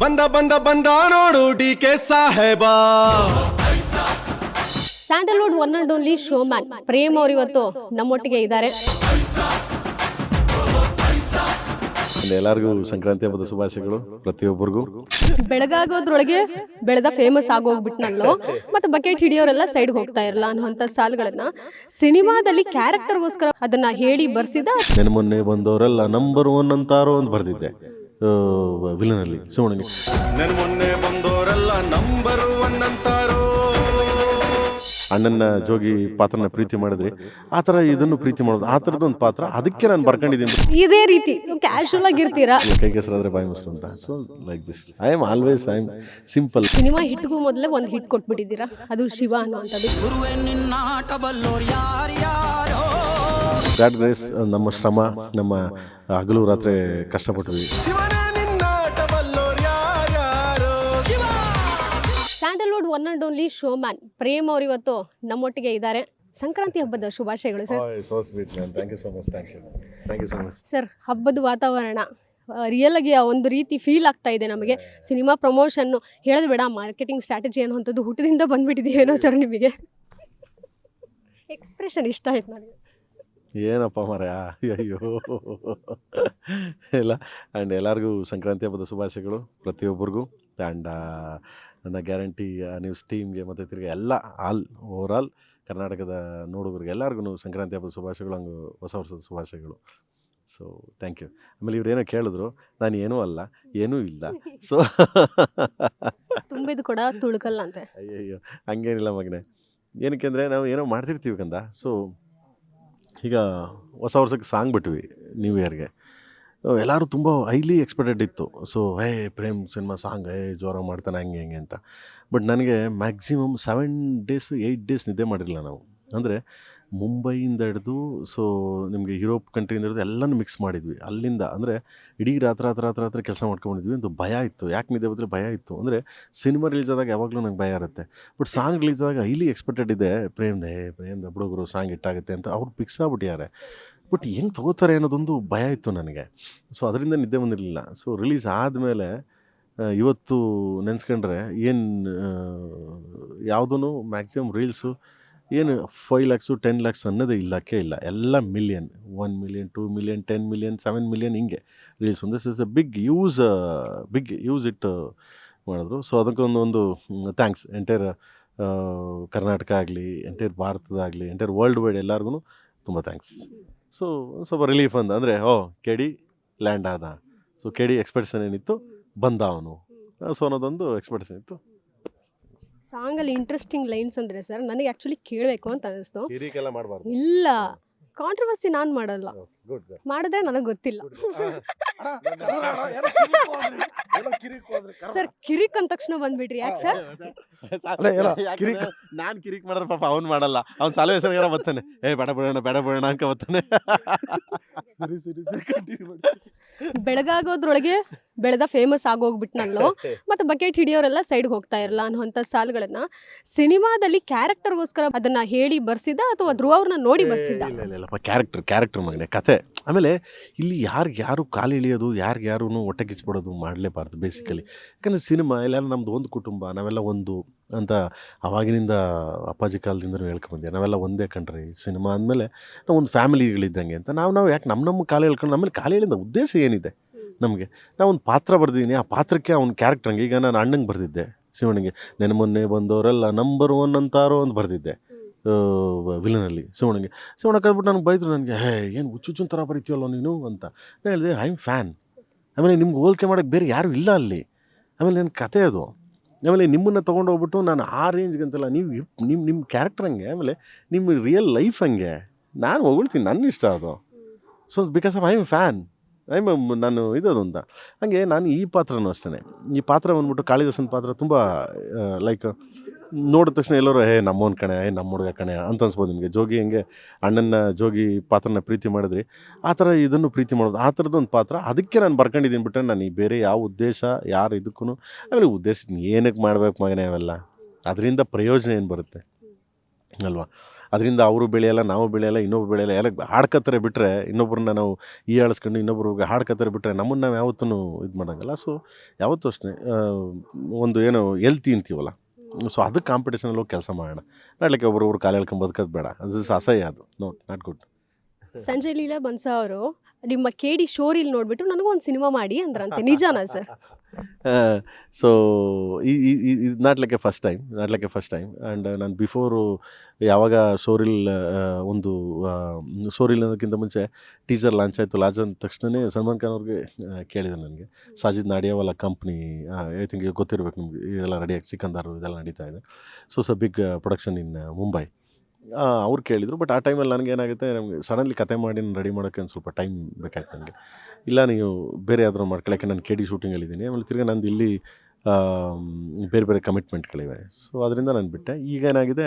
ಬಂದ ಬಂದ ಬಂದ ನೋಡು D K Saheb. Sandalwood one and only showman Prem ಅವ್ರು ಇವತ್ತು ನಮ್ಮೊಟ್ಟಿಗೆ ಇದ್ದಾರೆ. ಎಲ್ಲರಿಗೂ ಸಂಕ್ರಾಂತಿ ಹಬ್ಬದ ಶುಭಾಶಯಗಳು ಪ್ರತಿಯೊಬ್ಬರಿಗೂ. ಬೆಳಗಾಗೋದ್ರೊಳಗೆ ಬೆಳೆದ ಫೇಮಸ್ ಆಗೋಗ್ಬಿಟ್ನಲ್ಲೋ? ಮತ್ತೆ ಬಕೆಟ್ ಹಿಡಿಯೋರೆಲ್ಲ ಸೈಡ್ ಹೋಗ್ತಾ ಇರಲ್ಲ ಅನ್ನುವಂಥ ಸಾಲುಗಳನ್ನ ಸಿನಿಮಾದಲ್ಲಿ ಕ್ಯಾರೆಕ್ಟರ್ಗೋಸ್ಕರ ಅದನ್ನ ಹೇಳಿ ಬರ್ಸಿದ ನನ್ನ ಮೊನ್ನೆ ಬಂದವರೆಲ್ಲ ನಂಬರ್ ಒನ್ ಅಂತಾರೋ ಅಂತ ಬರ್ದಿದ್ದೆ. ವಿಲನಲ್ಲಿ ಅಲ್ಲಿ. ನನ್ ಮೊನ್ನೆ ಬಂದೋರೆಲ್ಲ ನಂಬರ್ ಒನ್ ಅಂತಾರೋ. ಅಣ್ಣನ ಜೋಗಿ ಪಾತ್ರನ ಪ್ರೀತಿ ಮಾಡಿದ್ರಿ ಆ ಥರ ಇದನ್ನು ಪ್ರೀತಿ ಮಾಡೋದು ಆ ಥರದೊಂದು ಪಾತ್ರ ಅದಕ್ಕೆ ನಾನು ಬರ್ಕೊಂಡಿದ್ದೀನಿ. ಇದೇ ರೀತಿ ಕ್ಯಾಶುವಲ್ ಆಗಿರ್ತೀರಾ ಕೈ ಕೆಸರಾದ್ರೆ ಬಾಯಿ ಮೊಸರು ಅಂತ. So like this I am always I am simple cinema ಹಿಟ್ಗೂ ಮೊದಲೇ ಒಂದು ಹಿಟ್ ಕೊಟ್ಬಿಟ್ಟಿದ್ದೀರಾ? ಅದು ಶಿವ ಅನ್ನುವಂಥದ್ದು. ಗಾಡ್ ಗ್ರೇಸ್ ನಮ್ಮ ಶ್ರಮ ನಮ್ಮ ಹಗಲು ರಾತ್ರಿ ಕಷ್ಟಪಟ್ವಿ one and only showman Prem ಅವರು ಇವತ್ತು ನಮ್ಮೊಟ್ಟಿಗೆ ಇದ್ದಾರೆ. ಸಂಕ್ರಾಂತಿ ಹಬ್ಬದ ಶುಭಾಶಯಗಳು ಸರ್ ಸರ್ ಹಬ್ಬದ ವಾತಾವರಣ ರಿಯಲ್ ಆಗಿ ಆ ಒಂದು ರೀತಿ ಫೀಲ್ ಆಗ್ತಾ ಇದೆ ನಮಗೆ. ಸಿನಿಮಾ ಪ್ರಮೋಷನ್ನು ಹೇಳೋದು ಬೇಡ ಮಾರ್ಕೆಟಿಂಗ್ ಸ್ಟ್ರಾಟಜಿ ಅನ್ನುವಂಥದ್ದು ಹುಟ್ಟದಿಂದ ಬಂದ್ಬಿಟ್ಟಿದೆಯೇನೋ ಸರ್ ನಿಮಗೆ? ಎಕ್ಸ್ಪ್ರೆಷನ್ ಇಷ್ಟ ಆಯ್ತು ನನಗೆ ಏನಪ್ಪ ಮರ ಅಯ್ಯೋ ಇಲ್ಲ ಆ್ಯಂಡ್ ಎಲ್ಲರಿಗೂ ಸಂಕ್ರಾಂತಿ ಹಬ್ಬದ ಶುಭಾಶಯಗಳು ಪ್ರತಿಯೊಬ್ಬರಿಗೂ. ಆ್ಯಂಡ್ ನನ್ನ ಗ್ಯಾರಂಟಿ ನ್ಯೂಸ್ ಟೀಮ್ಗೆ ಮತ್ತು ತಿರುಗಿ ಎಲ್ಲ ಆಲ್ ಓವರ್ ಓವರಾಲ್ ಕರ್ನಾಟಕದ ನೋಡುಗರಿಗೆ ಎಲ್ಲರಿಗೂ ಸಂಕ್ರಾಂತಿ ಹಬ್ಬದ ಶುಭಾಶಯಗಳು ಹಂಗೆ ಹೊಸ ವರ್ಷದ ಶುಭಾಶಯಗಳು. ಸೊ ಥ್ಯಾಂಕ್ ಯು ಆಮೇಲೆ ಇವ್ರೇನೋ ಕೇಳಿದ್ರು ನಾನು ಏನೂ ಅಲ್ಲ ಏನೂ ಇಲ್ಲ. ಸೊ ತುಂಬಿದ ಕೂಡ ತುಳುಕಲ್ಲ ಅಂತೆ ಅಯ್ಯಯ್ಯೋ ಹಂಗೇನಿಲ್ಲ ಮಗನೇ. ಏನಕ್ಕೆ ಅಂದರೆ ನಾವು ಏನೋ ಮಾಡ್ತಿರ್ತೀವಿ ಕಂದ. ಸೊ ಈಗ ಹೊಸ ವರ್ಷಕ್ಕೆ ಸಾಂಗ್ ಬಿಟ್ವಿ ನ್ಯೂ ಇಯರ್ಗೆ ಎಲ್ಲರೂ ತುಂಬ ಹೈಲಿ ಎಕ್ಸ್ಪೆಕ್ಟೆಡ್ ಇತ್ತು. So hey, Prem cinema song hey ಜ್ವರ ಮಾಡ್ತಾನೆ ಹಂಗೆ, ಹೆಂಗೆ ಅಂತ. ಬಟ್ ನನಗೆ maximum seven days eight days ನಿದ್ದೆ ಮಾಡಿರಲಿಲ್ಲ ನಾವು. ಅಂದರೆ ಮುಂಬೈಯಿಂದ ಹಿಡಿದು ಸೊ ನಿಮಗೆ ಯುರೋಪ್ ಕಂಟ್ರಿಯಿಂದ ಹಿಡಿದು ಎಲ್ಲನೂ ಮಿಕ್ಸ್ ಮಾಡಿದ್ವಿ. ಅಲ್ಲಿಂದ, ಅಂದರೆ ಇಡೀ ರಾತ್ರಿ ರಾತ್ರಿ ರಾತ್ರಿ ರಾತ್ರಿ ಕೆಲಸ ಮಾಡ್ಕೊಂಡಿದ್ವಿ ಒಂದು ಭಯ ಇತ್ತು. ಯಾಕೆ ನಿದ್ದೆ ಬಂದರೆ ಭಯ ಇತ್ತು. ಅಂದರೆ ಸಿನಿಮಾ ರಿಲೀಸ್ ಆದಾಗ ಯಾವಾಗಲೂ ನಂಗೆ ಭಯ ಇರುತ್ತೆ. ಬಟ್ ಸಾಂಗ್ ರಿಲೀಸ್ ಆದಾಗ ಹೈಲಿ ಎಕ್ಸ್ಪೆಕ್ಟೆಡ್ ಇದೆ. ಪ್ರೇಮ್ದೇ, ಪ್ರೇಮ್ದ, ಹುಡುಗರು ಸಾಂಗ್ ಇಟ್ಟಾಗುತ್ತೆ ಅಂತ ಅವ್ರು ಫಿಕ್ಸ್ ಆಗ್ಬಿಟ್ಟಿದ್ದಾರೆ ಬಟ್ ಹೆಂಗೆ ತೊಗೋತಾರೆ ಅನ್ನೋದೊಂದು ಭಯ ಇತ್ತು ನನಗೆ. ಸೊ ಅದರಿಂದ ನಿದ್ದೆ ಬಂದಿರಲಿಲ್ಲ. ಸೊ ರಿಲೀಸ್ ಆದಮೇಲೆ ಇವತ್ತು ನೆನೆಸ್ಕೊಂಡ್ರೆ ಏನು ಯಾವುದೂ ಮ್ಯಾಕ್ಸಿಮಮ್ ರೀಲ್ಸು ಏನು ಫೈವ್ ಲ್ಯಾಕ್ಸು ಟೆನ್ ಲ್ಯಾಕ್ಸ್ ಅನ್ನೋದೇ ಇಲ್ಲಕ್ಕೆ ಇಲ್ಲ. ಎಲ್ಲ million one million two million ten million seven million ಹಿಂಗೆ reels this is a big use big use it ಮಾಡಿದ್ರು. ಸೊ ಅದಕ್ಕೊಂದು ಒಂದು ಥ್ಯಾಂಕ್ಸ್ ಎಂಟೈರ್ ಕರ್ನಾಟಕ ಆಗಲಿ ಎಂಟೈರ್ ಭಾರತದಾಗಲಿ ಎಂಟೈರ್ ವರ್ಲ್ಡ್ ವೈಡ್ ಎಲ್ಲರಿಗೂ ತುಂಬ ಥ್ಯಾಂಕ್ಸ್ ಸೊ ಸ್ವಲ್ಪ ರಿಲೀಫ್ ಅಂದ. ಅಂದರೆ ಓ ಕೆಡಿ ಲ್ಯಾಂಡ್ ಆದ. ಸೊ ಕೆಡಿ ಎಕ್ಸ್ಪೆಕ್ಟೇಷನ್ ಏನಿತ್ತು? ಬಂದ ಅವನು. ಸೊ ಅನ್ನೋದೊಂದು ಎಕ್ಸ್ಪೆಕ್ಟೇಷನ್ ಇತ್ತು. ಸಾಂಗಲ್ಲಿ ಇಂಟ್ರೆಸ್ಟಿಂಗ್ ಲೈನ್ಸ್ ಅಂದರೆ ಸರ್ ನನಗೆ ಆ್ಯಕ್ಚುಲಿ ಕೇಳಬೇಕು ಅಂತ ಅನ್ನಿಸ್ತು ಇಲ್ಲ. ಕಾಂಟ್ರವರ್ಸಿ ನಾನು ಮಾಡಲ್ಲ. ಗುಡ್ ಮಾಡಿದ್ರೆ ನನಗೆ ಗೊತ್ತಿಲ್ಲ. ಸರ್ ಕಿರಿಕ್ ಅಂದ ತಕ್ಷಣ ಬಂದ್ಬಿಟ್ರಿ ಯಾಕೆ ಸರ್? ನಾನು ಕಿರಿಕ್ ಮಾಡಿದ್ರೆ ಪಾಪ ಅವ್ನು ಮಾಡಲ್ಲ. ಅವ್ನ್ ಸಾಲ ಹೆಸರಿಗಾರ ಬರ್ತಾನೆ ಏ ಬೇಡ ಬಿಡೋಣ ಬೇಡ ಬಿಡೋಣ ಅನ್ಕ ಬರ್ತಾನೆ ಸರಿ ಸರಿ ಸರಿ ಕಂಟಿನ್ಯೂ ಮಾಡಿ. ಬೆಳಗಾಗೋದ್ರೊಳಗೆ ಬೆಳೆದ ಫೇಮಸ್ ಆಗೋಗ್ಬಿಟ್ನಲ್ಲೋ ಮತ್ತೆ ಬಕೆಟ್ ಹಿಡಿಯೋರೆಲ್ಲ ಸೈಡ್ಗೆ ಹೋಗ್ತಾ ಇರಲ್ಲ ಅನ್ನುವಂಥ ಸಾಲುಗಳನ್ನ ಸಿನಿಮಾದಲ್ಲಿ ಕ್ಯಾರೆಕ್ಟರ್ಗೋಸ್ಕರ ಅದನ್ನ ಹೇಳಿ ಬರ್ಸಿದ ಅಥವಾ ಧ್ರುವ ಅವ್ರನ್ನ ನೋಡಿ ಬರ್ಸಿದ್ದ? ಕ್ಯಾರೆಕ್ಟರ್ ಕ್ಯಾರೆಕ್ಟರ್ ಮಗನೆ ಕತೆ ಆಮೇಲೆ ಇಲ್ಲಿ ಯಾರಿಗೆ ಯಾರು ಕಾಲು ಇಳಿಯೋದು ಯಾರಿಗೆ ಯಾರು ಹೊಟ್ಟೆ ಕಿಚ್ಬಿಡೋದು ಮಾಡಲೇಬಾರ್ದು ಬೇಸಿಕಲಿ ಯಾಕಂದ್ರೆ ಸಿನಿಮಾ ಎಲ್ಲ ನಮ್ದು ಒಂದು ಕುಟುಂಬ ನಾವೆಲ್ಲ ಒಂದು ಅಂತ ಅವಾಗಿನಿಂದ ಅಪ್ಪಾಜಿ ಕಾಲದಿಂದನೂ ಹೇಳ್ಕೊಂಬಂದೆ ನಾವೆಲ್ಲ ಒಂದೇ ಕಣ್ರಿ ಸಿನಿಮಾ ಅಂದಮೇಲೆ ನಾವು ಒಂದು ಫ್ಯಾಮಿಲಿಗಳಿದ್ದಂಗೆ ಅಂತ. ನಾವು ನಾವು ಯಾಕೆ ನಮ್ಮ ನಮ್ಮ ಕಾಲು ಹೇಳ್ಕೊಂಡು ಆಮೇಲೆ ಕಾಲು ಹೇಳಿದ ಉದ್ದೇಶ ಏನಿದೆ ನಮಗೆ? ನಾವು ಒಂದು ಪಾತ್ರ ಬರ್ದಿದ್ದೀನಿ ಆ ಪಾತ್ರಕ್ಕೆ ಅವ್ನ ಕ್ಯಾರೆಕ್ಟರ್ ಹಂಗೆ ಈಗ ನಾನು ಅಣ್ಣಂಗೆ ಬರೆದಿದ್ದೆ ಶಿವಣ್ಣಿಗೆ. ನೆನೆ ಮೊನ್ನೆ ಬಂದವರೆಲ್ಲ ನಂಬರ್ ಒನ್ ಅಂತಾರೋ ಅಂತ ಬರೆದಿದ್ದೆ ವಿಲನಲ್ಲಿ ಶಿವನಿಗೆ ಶಿವಣ್ಣ ಕಳ್ಬಿಟ್ಟು ನನಗೆ ಬೈದರು ನನಗೆ ಹೇ ಏನು ಹುಚ್ಚುಚ್ಚುನ್ ಥರ ಬರೀತೀವಲ್ಲ ನೀನು? ಅಂತ. ನಾನು ಹೇಳಿದೆ ಐ ಆಮ್ ಫ್ಯಾನ್ ಆಮೇಲೆ ನಿಮ್ಗೆ ಹೋಲಿಕೆ ಮಾಡೋಕ್ಕೆ ಬೇರೆ ಯಾರೂ ಇಲ್ಲ ಅಲ್ಲಿ. ಆಮೇಲೆ ನನ್ನ ಕತೆ ಅದು. ಆಮೇಲೆ ನಿಮ್ಮನ್ನು ತೊಗೊಂಡು ಹೋಗ್ಬಿಟ್ಟು ನಾನು ಆ ರೇಂಜ್ಗೆ ಅಂತಲ್ಲ ನೀವು ನಿಮ್ಮ ನಿಮ್ಮ ಕ್ಯಾರೆಕ್ಟರ್ ಹಂಗೆ, ಆಮೇಲೆ ನಿಮ್ಮ ರಿಯಲ್ ಲೈಫ್ ಹಂಗೆ, ನಾನು ಹೊಗಳ್ತೀನಿ ನನ್ನ ಇಷ್ಟ ಅದು. So because of I am fan I am ನಾನು ಇದದು ಅಂತ. ಹಾಗೆ ನಾನು ಈ ಪಾತ್ರನೂ ಅಷ್ಟೇ ಈ ಪಾತ್ರ ಬಂದ್ಬಿಟ್ಟು ಕಾಳಿದಾಸನ ಪಾತ್ರ ತುಂಬ ಲೈಕ್ ನೋಡಿದ ತಕ್ಷಣ ಎಲ್ಲರೂ ಹೇ ನಮ್ಮವನ ಕಣೆ, ಏ ನಮ್ಮ ಹುಡುಗ ಕಣೆ ಅಂತ ಅನ್ಸ್ಬೋದು ನಿಮಗೆ. ಜೋಗಿ ಹೆಂಗೆ ಅಣ್ಣನ ಜೋಗಿ ಪಾತ್ರನ ಪ್ರೀತಿ ಮಾಡಿದ್ರಿ. ಆ ಥರ ಇದನ್ನು ಪ್ರೀತಿ ಮಾಡೋದು, ಆ ಥರದ್ದೊಂದು ಪಾತ್ರ. ಅದಕ್ಕೆ ನಾನು ಬರ್ಕೊಂಡಿದ್ದೀನಿ ಬಿಟ್ಟರೆ ನಾನು ಈ ಬೇರೆ ಯಾವ ಉದ್ದೇಶ, ಯಾರು ಇದಕ್ಕೂ ಆಮೇಲೆ ಉದ್ದೇಶ ಏನಕ್ಕೆ ಮಾಡಬೇಕು ಮಗನೇ ಅವೆಲ್ಲ. ಅದರಿಂದ ಪ್ರಯೋಜನ ಏನು ಬರುತ್ತೆ? ಅಲ್ವಾ? ಅದರಿಂದ ಅವರು ಬೆಳೆಯಲ್ಲ, ನಾವು ಬೆಳೆಯಲ್ಲ, ಇನ್ನೊಬ್ರು ಬೆಳೆಯಲ್ಲ, ಎಲ್ಲ ಹಾಡ್ಕತ್ತಾರೆ ಬಿಟ್ಟರೆ ಇನ್ನೊಬ್ರನ್ನ ನಾವು ಈ ಆಳಿಸ್ಕೊಂಡು ಇನ್ನೊಬ್ರಿಗೆ ಹಾಡ್ಕತ್ತಾರೆ ಬಿಟ್ಟರೆ ನಮ್ಮನ್ನು ನಾವು ಯಾವತ್ತೂ ಇದು ಮಾಡೋಂಗಲ್ಲ. ಸೊ ಯಾವತ್ತೂ ಅಷ್ಟೇ. ಒಂದು ಏನು ಎಲ್ತಿ ಅಂತೀವಲ್ಲ? ಸೊ ಅದಕ್ಕೆ ಕಾಂಪಿಟೇಷನಲ್ಲಿ ಹೋಗಿ ಕೆಲಸ ಮಾಡೋಣ. ನೋಡ್ಲಿಕ್ಕೆ ಒಬ್ರೊಬ್ರು ಕಾಲು ಹೇಳ್ಕೊಂಡು ಬದುಕೋದು ಬೇಡ. ಅದು ಅಸಹ್ಯ ಅದು. No not good Sanjay Leela ಬನ್ಸಾ ಅವರು ನಿಮ್ಮ ಕೇಡಿ ಶೋರಿಲ್ ನೋಡ್ಬಿಟ್ಟು ನನಗೊಂದು ಸಿನಿಮಾ ಮಾಡಿ ಅಂದ್ರಂತೆ. ನಿಜಾನಾ sir? So not like a first time not like a first time and ನಾನು ಬಿಫೋರು ಯಾವಾಗ ಸೋರಿಲ್ ಒಂದು ಸೋರಿಲ್ ಅನ್ನೋದಕ್ಕಿಂತ ಮುಂಚೆ ಟೀಸರ್ ಲಾಂಚ್ ಆಯಿತು ಲಾಂಚ್ ಅಂದ ತಕ್ಷಣವೇ ಸಲ್ಮಾನ್ ಖಾನ್ ಅವ್ರಿಗೆ ಆ, ಕೇಳಿದೆ ನನಗೆ. ಸಾಜಿದ್ ನಾಡಿಯಾವಲ್ಲ ಕಂಪ್ನಿ ಐ ಥಿಂಕ್ ಗೊತ್ತಿರಬೇಕು ನಿಮ್ಗೆ ಇದೆಲ್ಲ ರೆಡಿಯಾಗಿ ಸಿಕಂದಾರು ಇದೆಲ್ಲ ನಡೀತಾ ಇದೆ. ಸೊ ಸ ಬಿಗ್ ಪ್ರೊಡಕ್ಷನ್ ಇನ್ ಮುಂಬೈ ಅವ್ರು ಕೇಳಿದರು. ಬಟ್ ಆ ಟೈಮಲ್ಲಿ ನನಗೇನಾಗುತ್ತೆ, ನಮಗೆ ಸಡನ್ಲಿ ಕತೆ ಮಾಡಿ ರೆಡಿ ಮಾಡೋಕ್ಕೆ ಒಂದು ಸ್ವಲ್ಪ ಟೈಮ್ ಬೇಕಾಯ್ತು ನನಗೆ. ಇಲ್ಲ, ನೀವು ಬೇರೆ ಯಾವ್ದಾರು ಮಾಡ್ಕೊಳ್ಳೋಕ್ಕೆ ನಾನು ಕೆ ಡಿ ಶೂಟಿಂಗಲ್ಲಿದ್ದೀನಿ ಆಮೇಲೆ ತಿರ್ಗಿ ನಂದು ಇಲ್ಲಿ ಬೇರೆ ಬೇರೆ ಕಮಿಟ್ಮೆಂಟ್ಗಳಿವೆ ಸೊ ಅದರಿಂದ ನಾನು ಬಿಟ್ಟೆ. ಈಗ ಏನಾಗಿದೆ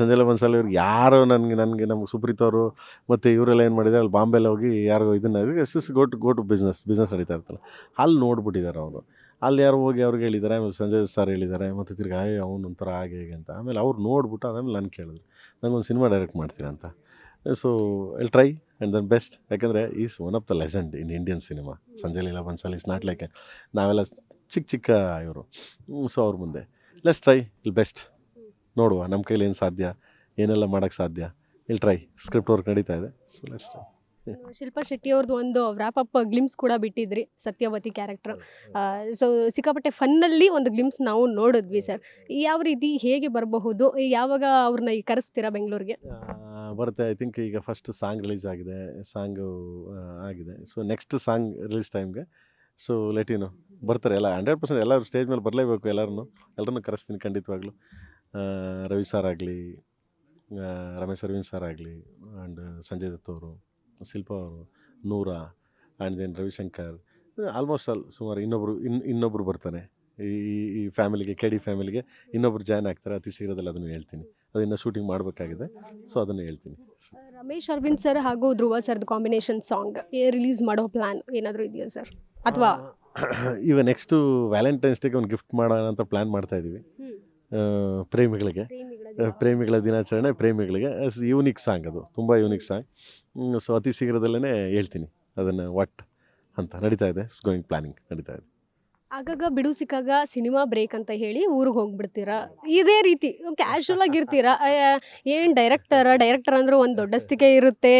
ಸಂಜಯ್ ಬನ್ಸಾಲಿ ಅವ್ರಿಗೆ ಯಾರೋ ನನಗೆ ನನಗೆ ನಮ್ಗೆ ಸುಪ್ರೀತ್ ಅವರು ಮತ್ತು ಇವರೆಲ್ಲ ಏನು ಮಾಡಿದ್ದಾರೆ ಅಲ್ಲಿ ಬಾಂಬೆಲ್ಲ ಹೋಗಿ ಯಾರಿಗೋ ಇದನ್ನು S go to go to business business ನಡೀತಾ ಇರ್ತಲ್ಲ ಅಲ್ಲಿ ನೋಡ್ಬಿಟ್ಟಿದ್ದಾರೆ ಅವರು. ಅಲ್ಲಿ ಯಾರು ಹೋಗಿ ಅವ್ರಿಗೆ ಹೇಳಿದ್ದಾರೆ, ಆಮೇಲೆ ಸಂಜಯ್ ಸರ್ ಹೇಳಿದ್ದಾರೆ, ಮತ್ತು ತಿರ್ಗಿ ಹಾಯ್ ಅವ್ನು ಒಂಥರ ಹಾಗೆ ಹೇಗೆ ಅಂತ. ಆಮೇಲೆ ಅವ್ರು ನೋಡ್ಬಿಟ್ಟು ಆಮೇಲೆ ನಾನು ಕೇಳಿದ್ರು ನನಗೊಂದು ಸಿನಿಮಾ ಡೈರೆಕ್ಟ್ ಮಾಡ್ತೀರಾ ಅಂತ. So I'll try and then best ಯಾಕಂದರೆ is one of the legend in Indian cinema Sanjay Leela Bhansali is not like ನಾವೆಲ್ಲ ಚಿಕ್ಕ ಚಿಕ್ಕ ಇವರು. ಸೊ ಅವ್ರ ಮುಂದೆ ಲೆಸ್ ಟ್ರೈ ಇಲ್ಲಿ ಬೆಸ್ಟ್ ನೋಡುವ ನಮ್ಮ ಕೈಲಿ ಏನು ಸಾಧ್ಯ, ಏನೆಲ್ಲ ಮಾಡೋಕ್ಕೆ ಸಾಧ್ಯ ಇಲ್ಲಿ ಟ್ರೈ ಸ್ಕ್ರಿಪ್ಟ್ ವರ್ಕ್ ನಡೀತಾ ಇದೆ so let's try Shilpa Shetty ಅವ್ರದ್ದು ಒಂದು ವ್ರಾಪ್ ಅಪ್ ಗ್ಲಿಮ್ಸ್ ಕೂಡ ಬಿಟ್ಟಿದ್ರಿ ಸತ್ಯವತಿ ಕ್ಯಾರೆಕ್ಟರ್ ಸೊ ಸಿಕ್ಕಾಪಟ್ಟೆ ಫನ್ನಲ್ಲಿ ಒಂದು ಗ್ಲಿಮ್ಸ್ ನಾವು ನೋಡಿದ್ವಿ ಸರ್ ಯಾವ ರೀತಿ ಹೇಗೆ ಬರಬಹುದು ಯಾವಾಗ ಅವ್ರನ್ನ ಈ ಕರೆಸ್ತೀರಾ ಬೆಂಗಳೂರಿಗೆ? ಬರುತ್ತೆ ಐ ಥಿಂಕ್ ಈಗ ಫಸ್ಟ್ ಸಾಂಗ್ ರಿಲೀಸ್ ಆಗಿದೆ ಸಾಂಗು ಆಗಿದೆ. ಸೊ ನೆಕ್ಸ್ಟ್ ಸಾಂಗ್ ರಿಲೀಸ್ ಟೈಮ್ಗೆ ಸೊ ಲೆಟ್ ನೋ ಬರ್ತಾರೆ ಎಲ್ಲ ಹಂಡ್ರೆಡ್ ಪರ್ಸೆಂಟ್ ಎಲ್ಲರೂ ಸ್ಟೇಜ್ ಮೇಲೆ ಬರಲೇಬೇಕು ಎಲ್ಲರನ್ನು. ಎಲ್ಲರನ್ನೂ ಕರೆಸ್ತೀನಿ ಖಂಡಿತವಾಗ್ಲೂ. ರವಿ ಸರ್ ಆಗಲಿ ರಮೇಶ್ ಅರವಿಂದ್ ಸರ್ ಆಗಲಿ ಆ್ಯಂಡ್ ಸಂಜಯ್ ದತ್ ಅವರು ಶಿಲ್ಪ ಅವರು ನೂರ and then Ravishankar almost all ಸುಮಾರು ಇನ್ನೊಬ್ಬರು ಇನ್ ಇನ್ನೊಬ್ಬರು ಬರ್ತಾನೆ ಈ ಈ- ಫ್ಯಾಮಿಲಿಗೆ ಕೆ ಡಿ ಫ್ಯಾಮಿಲಿಗೆ ಇನ್ನೊಬ್ರು ಜಾಯ್ನ್ ಆಗ್ತಾರೆ ಅತಿ ಶೀಘ್ರದಲ್ಲಿ ಅದನ್ನು ಹೇಳ್ತೀನಿ. ಅದನ್ನು ಶೂಟಿಂಗ್ ಮಾಡಬೇಕಾಗಿದೆ ಸೊ ಅದನ್ನು ಹೇಳ್ತೀನಿ. ರಮೇಶ್ ಅರವಿಂದ್ ಸರ್ ಹಾಗೂ ಧ್ರುವ ಸರ್ದು ಕಾಂಬಿನೇಷನ್ ಸಾಂಗ್ ರಿಲೀಸ್ ಮಾಡೋ ಪ್ಲಾನ್ ಏನಾದರೂ ಇದೆಯಾ ಸರ್ ಅಥವಾ ಈಗ ನೆಕ್ಸ್ಟು ವ್ಯಾಲೆಂಟೈನ್ಸ್ ಡೇಗೆ ಒಂದು ಗಿಫ್ಟ್ ಮಾಡೋಣ ಅಂತ ಪ್ಲ್ಯಾನ್ ಮಾಡ್ತಾ ಇದ್ದೀವಿ ಪ್ರೇಮಿಗಳಿಗೆ. ಪ್ರೇಮಿಗಳ ದಿನಾಚರಣೆ ಪ್ರೇಮಿಗಳಿಗೆ. ಯೂನಿಕ್ ಸಾಂಗ್ ಅದು. ತುಂಬ ಯೂನಿಕ್ ಸಾಂಗ್ ಸೊ ಅತಿ ಶೀಘ್ರದಲ್ಲೇ ಹೇಳ್ತೀನಿ. ಅದನ್ನು ವಾಟ್ ಅಂತ ನಡೀತಾ ಇದೆ. ಗೋಯಿಂಗ್ ಪ್ಲಾನಿಂಗ್ ನಡೀತಾ ಇದೆ. ಆಗಾಗ ಬಿಡು ಸಿಕ್ಕಾಗ ಸಿನಿಮಾ ಬ್ರೇಕ್ ಅಂತ ಹೇಳಿ ಊರಿಗೆ ಹೋಗ್ಬಿಡ್ತೀರಾ? ಇದೇ ರೀತಿ ಕ್ಯಾಶುವಲ್ ಆಗಿರ್ತೀರಾ ಏನು ಡೈರೆಕ್ಟರ್ ಡೈರೆಕ್ಟರ್ ಅಂದ್ರೆ ಒಂದು ದೊಡ್ಡಸ್ತಿಕೆ ಇರುತ್ತೆ,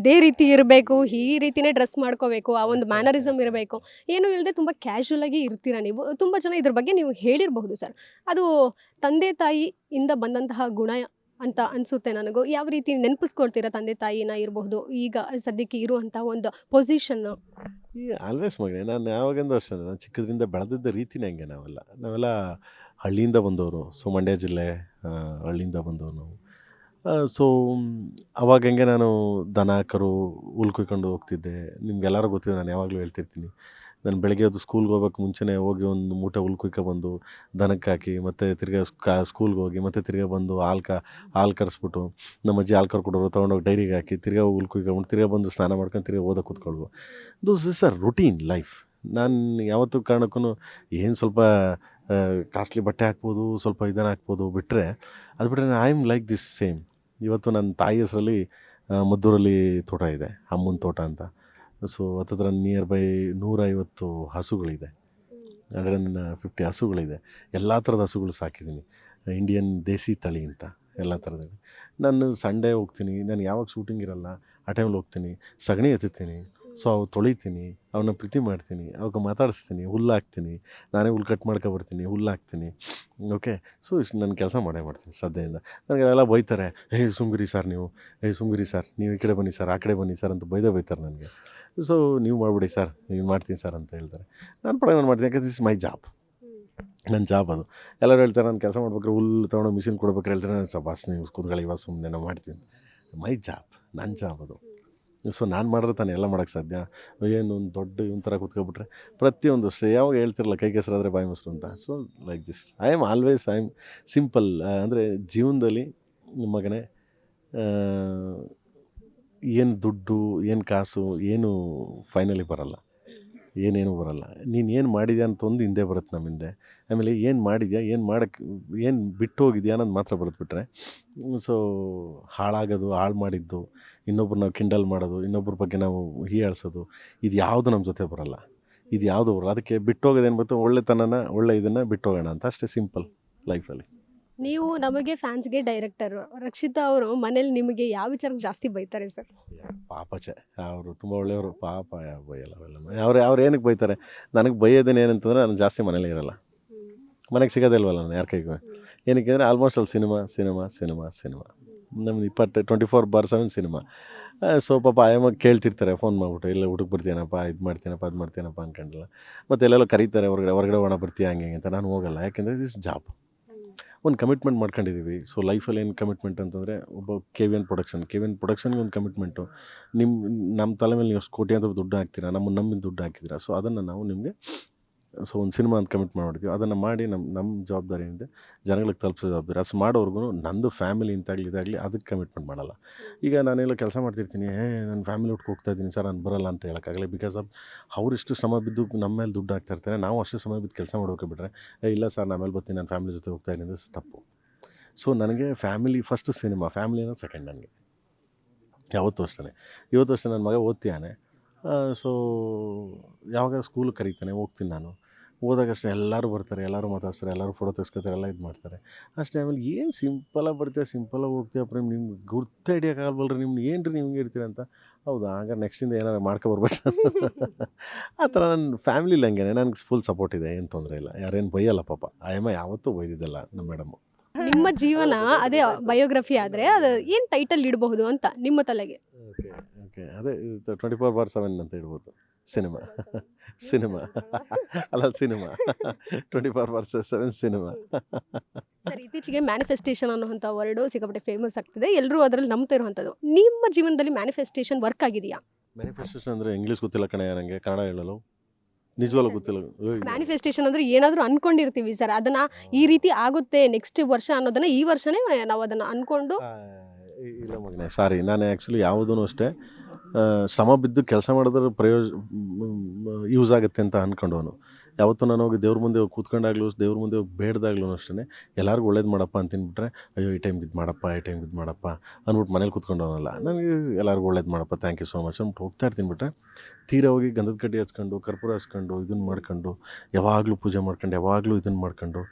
ಇದೇ ರೀತಿ ಇರಬೇಕು, ಈ ರೀತಿನೇ ಡ್ರೆಸ್ ಮಾಡ್ಕೋಬೇಕು, ಆ ಒಂದು ಮ್ಯಾನರಿಸಮ್ ಇರಬೇಕು. ಏನು ಇಲ್ಲದೆ ತುಂಬ ಕ್ಯಾಶುವಲ್ ಆಗಿ ಇರ್ತೀರಾ ನೀವು? ತುಂಬ ಜನ ಇದ್ರ ಬಗ್ಗೆ ನೀವು ಹೇಳಿರಬಹುದು ಸರ್. ಅದು ತಂದೆ ತಾಯಿಯಿಂದ ಬಂದಂತಹ ಗುಣ ಅಂತ ಅನಿಸುತ್ತೆ ನನಗೂ. ಯಾವ ರೀತಿ ನೆನಪಿಸ್ಕೊಳ್ತೀರಾ ತಂದೆ ತಾಯಿನ ಇರಬಹುದು? ಈಗ ಸದ್ಯಕ್ಕೆ ಇರುವಂಥ ಒಂದು ಪೊಸಿಷನ್ನು ಈ ಆಲ್ವೇಸ್ ಮಗನೇ, ನಾನು ಯಾವಾಗಂದು ಅಷ್ಟೇ, ನಾನು ಚಿಕ್ಕದ್ರಿಂದ ಬೆಳೆದಿದ್ದ ರೀತಿನೇ ಹಂಗೆ ನಾವೆಲ್ಲ. ನಾವೆಲ್ಲ ಹಳ್ಳಿಯಿಂದ ಬಂದವರು, ಸೊ ಮಂಡ್ಯ ಜಿಲ್ಲೆ ಹಳ್ಳಿಯಿಂದ ಬಂದವರು ನಾವು. ಸೊ ಅವಾಗ ಹೆಂಗೆ ನಾನು ದನ, ಕರು ಉಲ್ಕೊಯ್ಕೊಂಡು ಹೋಗ್ತಿದ್ದೆ. ನಿಮ್ಗೆಲ್ಲರೂ ಗೊತ್ತಿದೆ, ನಾನು ಯಾವಾಗಲೂ ಹೇಳ್ತಿರ್ತೀನಿ. ನಾನು ಬೆಳಗ್ಗೆ ಅದು ಸ್ಕೂಲ್ಗೆ ಹೋಗ್ಬೇಕು ಮುಂಚೆನೇ ಹೋಗಿ ಒಂದು ಮೂಟೆ ಹುಲ್ ಬಂದು ದನಕ್ಕೆ ಹಾಕಿ ಮತ್ತು ತಿರ್ಗಾ ಕಾ ಸ್ಕೂಲ್ಗೆ ಹೋಗಿ ಮತ್ತು ತಿರ್ಗಾ ಬಂದು ಹಾಲು ಕ ಹಾಲು ಕರೆಸ್ಬಿಟ್ಟು ನಮ್ಮ ಅಜ್ಜಿ ಹಾಲು ಕರ್ಕೊಡೋರು ತೊಗೊಂಡೋಗಿ ಡೈರಿಗೆ ಹಾಕಿ ತಿರ್ಗಾ ಹುಲ್ ಕುಯ್ಕೊಂಡು ತಿರ್ಗಾ ಬಂದು ಸ್ನಾನ ಮಾಡ್ಕೊಂಡು ತಿರ್ಗಿ ಓದೋ ಕೂತ್ಕೊಳ್ವು those is a routine life ನಾನು ಯಾವತ್ತೂ ಕಾರಣಕ್ಕೂ ಏನು ಸ್ವಲ್ಪ ಕಾಸ್ಟ್ಲಿ ಬಟ್ಟೆ ಹಾಕ್ಬೋದು, ಸ್ವಲ್ಪ ಇದನ್ನು ಹಾಕ್ಬೋದು ಬಿಟ್ಟರೆ ಅದು ಬಿಟ್ಟರೆ I am like this same ಇವತ್ತು ನನ್ನ ತಾಯಿ ಹೆಸರಲ್ಲಿ ಮದ್ದೂರಲ್ಲಿ ತೋಟ ಇದೆ, ಅಮ್ಮನ ತೋಟ ಅಂತ. ಸೊ ಹತ್ತತ್ರ ನಿಯರ್ ಬೈ ನೂರೈವತ್ತು ಹಸುಗಳಿದೆ. ಹಂಡ್ರೆಡ್ ಆ್ಯಂಡ್ ಫಿಫ್ಟಿ ಹಸುಗಳಿದೆ. ಎಲ್ಲ ಥರದ ಹಸುಗಳು ಸಾಕಿದ್ದೀನಿ. ಇಂಡಿಯನ್ ದೇಸಿ ತಳಿ ಅಂತ ಎಲ್ಲ ಥರದ ನಾನು ಸಂಡೇ ಹೋಗ್ತೀನಿ. ನಾನು ಯಾವಾಗ ಶೂಟಿಂಗ್ ಇರಲ್ಲ ಆ ಟೈಮಲ್ಲಿ ಹೋಗ್ತೀನಿ. ಸಗಣಿ ಎತ್ತುತ್ತೀನಿ. ಸೊ ಅವು ತೊಳಿತೀನಿ ಅವನ್ನ ಪ್ರೀತಿ ಮಾಡ್ತೀನಿ, ಅವಾಗ ಮಾತಾಡಿಸ್ತೀನಿ, ಹುಲ್ಲು ಹಾಕ್ತೀನಿ, ನಾನೇ ಹುಲ್ಲು ಕಟ್ ಮಾಡ್ಕೊ ಬರ್ತೀನಿ, ಹುಲ್ಲು ಹಾಕ್ತೀನಿ. ಓಕೆ ಸೊ ಇಷ್ಟು ನನ್ನ ಕೆಲಸ ಮಾಡೇ ಮಾಡ್ತೀನಿ ಶ್ರದ್ಧೆಯಿಂದ. ನನಗೆಲ್ಲ ಬೈತಾರೆ, ಹೇ ಸುಂಗುರಿ ಸರ್ ನೀವು, ಹೇ ಸುಂಗುರಿ ಸರ್ ನೀವು ಈ ಕಡೆ ಬನ್ನಿ ಸರ್ ಆ ಕಡೆ ಬನ್ನಿ ಸರ್ ಅಂತ ಬೈದೇ ಬೈತಾರೆ ನನಗೆ. ಸೊ ನೀವು ಮಾಡಿಬಿಡಿ ಸರ್ ನೀವು ಮಾಡ್ತೀನಿ ಸರ್ ಅಂತ ಹೇಳ್ತಾರೆ. ನಾನು ಪಡ ನಾನು ಮಾಡ್ತೀನಿ, ಯಾಕಂದ್ರೆ ಇಸ್ ಮೈ ಜಾಬ್ ನನ್ನ ಜಾಬ್ ಅದು. ಎಲ್ಲರೂ ಹೇಳ್ತಾರೆ, ನಾನು ಕೆಲಸ ಮಾಡ್ಬೇಕಾದ್ರೆ ಹುಲ್ಲು ತೊಗೊಂಡು ಮಿಷಿನ್ ಕೊಡ್ಬೇಕಾರೆ ಹೇಳ್ತಾರೆ, ನಾನು ಬಾಸ್ ನೀವು ಕೂತ್ಕೊಳ್ಳಿ, ಇವಾಗ ಸುಮ್ಮನೆ ನಾನು ಮಾಡ್ತೀನಿ. ಮೈ ಜಾಬ್ ನನ್ನ ಜಾಬ್ ಅದು. ಸೊ ನಾನು ಮಾಡಿದ್ರೆ ತಾನು ಎಲ್ಲ ಮಾಡೋಕ್ಕೆ ಸಾಧ್ಯ? ಏನು ಒಂದು ದೊಡ್ಡ ಇವನ್ ಥರ ಕೂತ್ಕೊಬಿಟ್ರೆ ಪ್ರತಿಯೊಂದು ಯಾವಾಗ ಹೇಳ್ತಿರಲ್ಲ ಕೈ ಕೆಸರಾದರೆ ಬಾಯಿ ಮೊಸರು ಅಂತ. So like this I am always I am simple ಅಂದರೆ ಜೀವನದಲ್ಲಿ ಮಗನೇ ಏನು ದುಡ್ಡು, ಏನು ಕಾಸು, ಏನು ಫೈನಲಿ ಬರಲ್ಲ. ಏನೇನು ಬರಲ್ಲ. ನೀನು ಏನು ಮಾಡಿದ್ಯಾ ಅಂತ ಒಂದು ಹಿಂದೆ ಬರುತ್ತೆ ನಮ್ಮ ಹಿಂದೆ. ಆಮೇಲೆ ಏನು ಮಾಡಿದ್ಯಾ, ಏನು ಮಾಡೋಕ್ಕೆ ಏನು ಬಿಟ್ಟು ಹೋಗಿದ್ಯಾ ಅನ್ನೋದು ಮಾತ್ರ ಬರುತ್ತೆ ಬಿಟ್ರೆ ಸೊ ಹಾಳಾಗೋದು, ಹಾಳು ಮಾಡಿದ್ದು ಇನ್ನೊಬ್ರು ನಾವು ಕಿಂಡಲ್ ಮಾಡೋದು, ಇನ್ನೊಬ್ರ ಬಗ್ಗೆ ನಾವು ಹೀಯಾಳಿಸೋದು ಇದು ಯಾವುದು ನಮ್ಮ ಜೊತೆ ಬರಲ್ಲ. ಇದು ಯಾವುದು ಬರಲ್ಲ. ಅದಕ್ಕೆ ಬಿಟ್ಟೋಗೋದೇನು ಬರುತ್ತೆ? ಒಳ್ಳೆತನನ, ಒಳ್ಳೆ ಇದನ್ನು ಬಿಟ್ಟೋಗೋಣ ಅಂತ. ಅಷ್ಟೇ ಸಿಂಪಲ್ ಲೈಫಲ್ಲಿ. ನೀವು ನಮಗೆ ಫ್ಯಾನ್ಸ್ಗೆ ಡೈರೆಕ್ಟರ್ ರಕ್ಷಿತಾ ಅವರು ಮನೇಲಿ ನಿಮಗೆ ಯಾವ ವಿಚಾರಕ್ಕೆ ಜಾಸ್ತಿ ಬೈತಾರೆ ಸರ್? ಪಾಪ ಚ ಅವರು ತುಂಬ ಒಳ್ಳೆಯವರು ಪಾಪ ಬೈಯಲ್ಲ ಅವೆಲ್ಲ ಅವ್ರು ಅವ್ರು ಏನಕ್ಕೆ ಬೈತಾರೆ? ನನಗೆ ಬೈಯೋದೇನು ಏನಂತಂದ್ರೆ ನಾನು ಜಾಸ್ತಿ ಮನೇಲಿ ಇರಲ್ಲ. ಮನೆಗೆ ಸಿಗೋದಿಲ್ವಲ್ಲ ನಾನು ಯಾರ ಕೈಗೂ? ಏನಕ್ಕೆ ಅಂದರೆ ಆಲ್ಮೋಸ್ಟ್ ಅಲ್ಲಿ ಸಿನಿಮಾ ಸಿನಿಮಾ ಸಿನಿಮಾ ಸಿನಿಮಾ ನಮ್ದು ಇಪ್ಪತ್ತು twenty four by seven cinema so ಪಾಪ ಆಯಮ್ಮ ಕೇಳ್ತಿರ್ತಾರೆ ಫೋನ್ ಮಾಡಿಬಿಟ್ಟು ಇಲ್ಲ ಹುಡುಕ್ ಬರ್ತೀನಪ್ಪ ಇದು ಮಾಡ್ತೀನಪ್ಪ ಅದು ಮಾಡ್ತೀನಪ್ಪ ಅಂದ್ಕೊಂಡಿಲ್ಲ ಮತ್ತು ಎಲ್ಲೆಲ್ಲೋ ಕರೀತಾರೆ ಹೊರಗಡೆ ಹೊರಗಡೆ ಒಣ ಬರ್ತೀಯ ಹಂಗೆ ಹಿಂಗೆ ಅಂತ. ನಾನು ಹೋಗಲ್ಲ. ಯಾಕೆಂದರೆ ದಿಸ್ ಜಾಬ್ ಒಂದು ಕಮಿಟ್ಮೆಂಟ್ ಮಾಡ್ಕೊಂಡಿದ್ದೀವಿ ಸೊ ಲೈಫಲ್ಲಿ ಏನು ಕಮಿಟ್ಮೆಂಟ್ ಅಂತಂದರೆ, ಒಬ್ಬ K V N production K V N ಪ್ರೊಡಕ್ಷನ್ಗೆ ಒಂದು ಕಮಿಟ್ಮೆಂಟು ನಿಮ್ಮ ನಮ್ಮ ತಲೆ ಮೇಲೆ ನೀವು ಕೋಟಿ ಅಂತ ದುಡ್ಡು ಹಾಕ್ತೀರಾ, ನಮ್ಮ, ನಮ್ಮಿಂದ ದುಡ್ಡು ಹಾಕಿದ್ದೀರಾ. ಸೊ ಅದನ್ನು ನಾವು ನಿಮಗೆ ಸೊ ಒಂದು ಸಿನಿಮಾ ಅಂತ ಕಮಿಟ್ ಮಾಡಿಬಿಡ್ತೀವಿ ಅದನ್ನು ಮಾಡಿ ನಮ್ಮ ನಮ್ಮ ಜವಾಬ್ದಾರಿ ಏನಿದೆ, ಜನಗಳಿಗೆ ತಲುಪಿಸೋ ಜವಾಬ್ದಾರಿ. ಅದು ಮಾಡೋರ್ಗು ನಂದು ಫ್ಯಾಮಿಲಿ ಇಂತಾಗಲಿ, ಇದಾಗಲಿ ಅದಕ್ಕೆ ಕಮಿಟ್ಮೆಂಟ್ ಮಾಡಲ್ಲ. ಈಗ ನಾನೆಲ್ಲ ಕೆಲಸ ಮಾಡ್ತಿರ್ತೀನಿ ಏ ನನ್ನ ಫ್ಯಾಮಿಲಿ ಒಟ್ಟಿಗೆ ಹೋಗ್ತಾ ಇದ್ದೀನಿ, ಸರ್, ನಾನು ಬರಲ್ಲ ಅಂತ ಹೇಳೋಕ್ಕಾಗಲಿ ಬಿಕಾಸ್ ಆಫ್ ಅವರಿಷ್ಟು ಶ್ರಮ ಬಿದ್ದು ನಮ್ಮ ಮೇಲೆ ದುಡ್ಡು ಹಾಕ್ತಾ ಇರ್ತಾರೆ, ನಾವು ಅಷ್ಟು ಸಮಯ ಬಿದ್ದು ಕೆಲಸ ಮಾಡೋಕೆ ಏ, ಇಲ್ಲ ಸರ್, ನಾನು ಮೇಲೆ ಬರ್ತೀನಿ ನನ್ನ ಫ್ಯಾಮಿಲಿ ಜೊತೆ ಹೋಗ್ತಾ ಇದ್ದೀನಿ ತಪ್ಪು. ಸೊ ನನಗೆ ಫ್ಯಾಮಿಲಿ ಫಸ್ಟ್ ಸಿನಿಮಾ ಫ್ಯಾಮಿಲಿ ಅನ್ನೋದು ಸೆಕೆಂಡ್ ನನಗೆ. ಯಾವತ್ತೂ ಅಷ್ಟೇ ಇವತ್ತು ಅಷ್ಟೇ ನನ್ನ ಮಗ ಓದ್ತಿಯಾನೆ ಸೊ ಯಾವಾಗ ಸ್ಕೂಲ್ ಕರೀತಾನೆ ಹೋಗ್ತೀನಿ ನಾನು. ಹೋದಾಗ ಅಷ್ಟೇ ಎಲ್ಲರೂ ಬರ್ತಾರೆ ಎಲ್ಲರೂ ಮಾತಾಡ್ತಾರೆ ಎಲ್ಲರೂ ಫೋಟೋ ತೆಗೆಸ್ಕೊತಾರೆ ಎಲ್ಲ ಇದು ಮಾಡ್ತಾರೆ. ಅಷ್ಟೇ ಆಮೇಲೆ ಏನು ಸಿಂಪಲಾಗಿ ಬರ್ತೀಯ ಸಿಂಪಲಾಗಿ ಹೋಗ್ತೀಯ ಪ್ರೇಮ್? ನಿಮ್ಗೆ ಗುರ್ತು ಹಿಡಿಯೋಕ್ಕಾಗಲ್ವಲ್ರಿ ನಿಮ್ಗೆ ಏನು ರೀ ನಿಮ್ಗೆ ಇರ್ತೀರ ಅಂತ? ಹೌದು? ಆಗ ನೆಕ್ಸ್ಟಿಂದ ಏನಾರು ಮಾಡ್ಕೊಬರ್ಬೇಕು ಆ ಥರ ನನ್ನ ಫ್ಯಾಮಿಲಿಲಿ ಹಂಗೇನೆ ನನಗೆ ಫುಲ್ ಸಪೋರ್ಟ್ ಇದೆ ಏನು ತೊಂದರೆ ಇಲ್ಲ. ಯಾರೇನು ಬೈಯಲ್ಲ ಪಾಪ. ಆಯಮ್ಮ ಯಾವತ್ತೂ ಬೈದಿದ್ದಲ್ಲ ನಮ್ಮ ಮೇಡಮು ನಿಮ್ಮ ಜೀವನ ಅದೇ ಬಯೋಗ್ರಫಿ ಆದರೆ ಅದು ಏನು ಟೈಟಲ್ ಇಡಬಹುದು ಅಂತ ನಿಮ್ಮ ತಲೆಗೆ? ಓಕೆ. ಅದೇ ಟ್ವೆಂಟಿ ಫೋರ್ ಬಾರ್ ಸೆವೆನ್ ಅಂತ ಹೇಳ್ಬೋದು. ಸಿನಿಮಾ. ಸಿನಿಮಾ. ಅಲ್ಲ cinema. Twenty four by seven cinema sir ಇತ್ತೀಚೆಗೆ ಮ್ಯಾನಿಫೆಸ್ಟೇಷನ್ ಅನ್ನುವಂಥ ವರ್ಡು ಸಿಕ್ಕಾಪಟ್ಟೆ ಫೇಮಸ್ ಆಗ್ತಿದೆ. ಎಲ್ಲರೂ ಅದರಲ್ಲಿ ನಂಬ್ತಾ ಇರುವಂಥದ್ದು. ನಿಮ್ಮ ಜೀವನದಲ್ಲಿ ಮ್ಯಾನಿಫೆಸ್ಟೇಷನ್ ವರ್ಕ್ ಆಗಿದೆಯಾ? ಮ್ಯಾನಿಫೆಸ್ಟೇಷನ್ ಅಂದರೆ ಇಂಗ್ಲೀಷ್ ಗೊತ್ತಿಲ್ಲ ಕಣೆ ನನಗೆ ಕನ್ನಡ ಹೇಳಲು. ನಿಜವಾಗ್ಲೂ ಗೊತ್ತಿಲ್ಲ. ಮ್ಯಾನಿಫೆಸ್ಟೇಷನ್ ಅಂದರೆ ಏನಾದರೂ ಅನ್ಕೊಂಡಿರ್ತೀವಿ ಸರ್. ಅದನ್ನ ಈ ರೀತಿ ಆಗುತ್ತೆ ನೆಕ್ಸ್ಟ್ ವರ್ಷ ಅನ್ನೋದನ್ನ ಈ ವರ್ಷನೇ ನಾವು ಅದನ್ನು ಅನ್ಕೊಂಡು ಇಲ್ಲ ಮಗನೇ ಸಾರಿ ನಾನು ಆ್ಯಕ್ಚುಲಿ ಯಾವುದೂ ಅಷ್ಟೇ ಶ್ರಮ ಬಿದ್ದು ಕೆಲಸ ಮಾಡಿದ್ರೆ ಪ್ರಯೋಜ ಯೂಸ್ ಆಗುತ್ತೆ ಅಂತ ಅಂದ್ಕೊಂಡವನು ಯಾವತ್ತೂ ನಾನು ಹೋಗಿ ದೇವ್ರ ಮುಂದೆ ಹೋಗಿ ಕೂತ್ಕೊಂಡಾಗ್ಲೂ, ದೇವ್ರ ಮುಂದೆ ಹೋಗಿ ಬೇಡ್ದಾಗ್ಲೂ ಅಷ್ಟೇ ಎಲ್ಲರಿಗೂ ಒಳ್ಳೇದು ಮಾಡಪ್ಪ ಅಂತ ಅಯ್ಯೋ, ಈ ಟೈಮ್ಗೆ ಇದು ಮಾಡಪ್ಪ, ಈ ಟೈಮ್ಗೆ ಇದು ಮಾಡಪ್ಪ ಅಂದ್ಬಿಟ್ಟು ಮನೇಲಿ ಕೂತ್ಕೊಂಡವನಲ್ಲ. ನನಗೆ ಎಲ್ಲರಿಗೂ ಒಳ್ಳೇದು ಮಾಡಪ್ಪ ಥ್ಯಾಂಕ್ ಯು ಸೋ ಮಚ್ ಅಂದ್ಬಿಟ್ಟು ಹೋಗ್ತಾ ಇರ್ತೀನಿ ಬಿಟ್ರೆ, ತೀರಾ ಹೋಗಿ ಗಂಧದ ಕಡ್ಡಿ ಹಚ್ಕೊಂಡು, ಕರ್ಪೂರ ಹಚ್ಕೊಂಡು ಇದನ್ನು ಮಾಡ್ಕೊಂಡು, ಯಾವಾಗಲೂ ಪೂಜೆ ಮಾಡ್ಕೊಂಡು, ಯಾವಾಗಲೂ ಇದನ್ನು ಮಾಡ್ಕೊಂಡು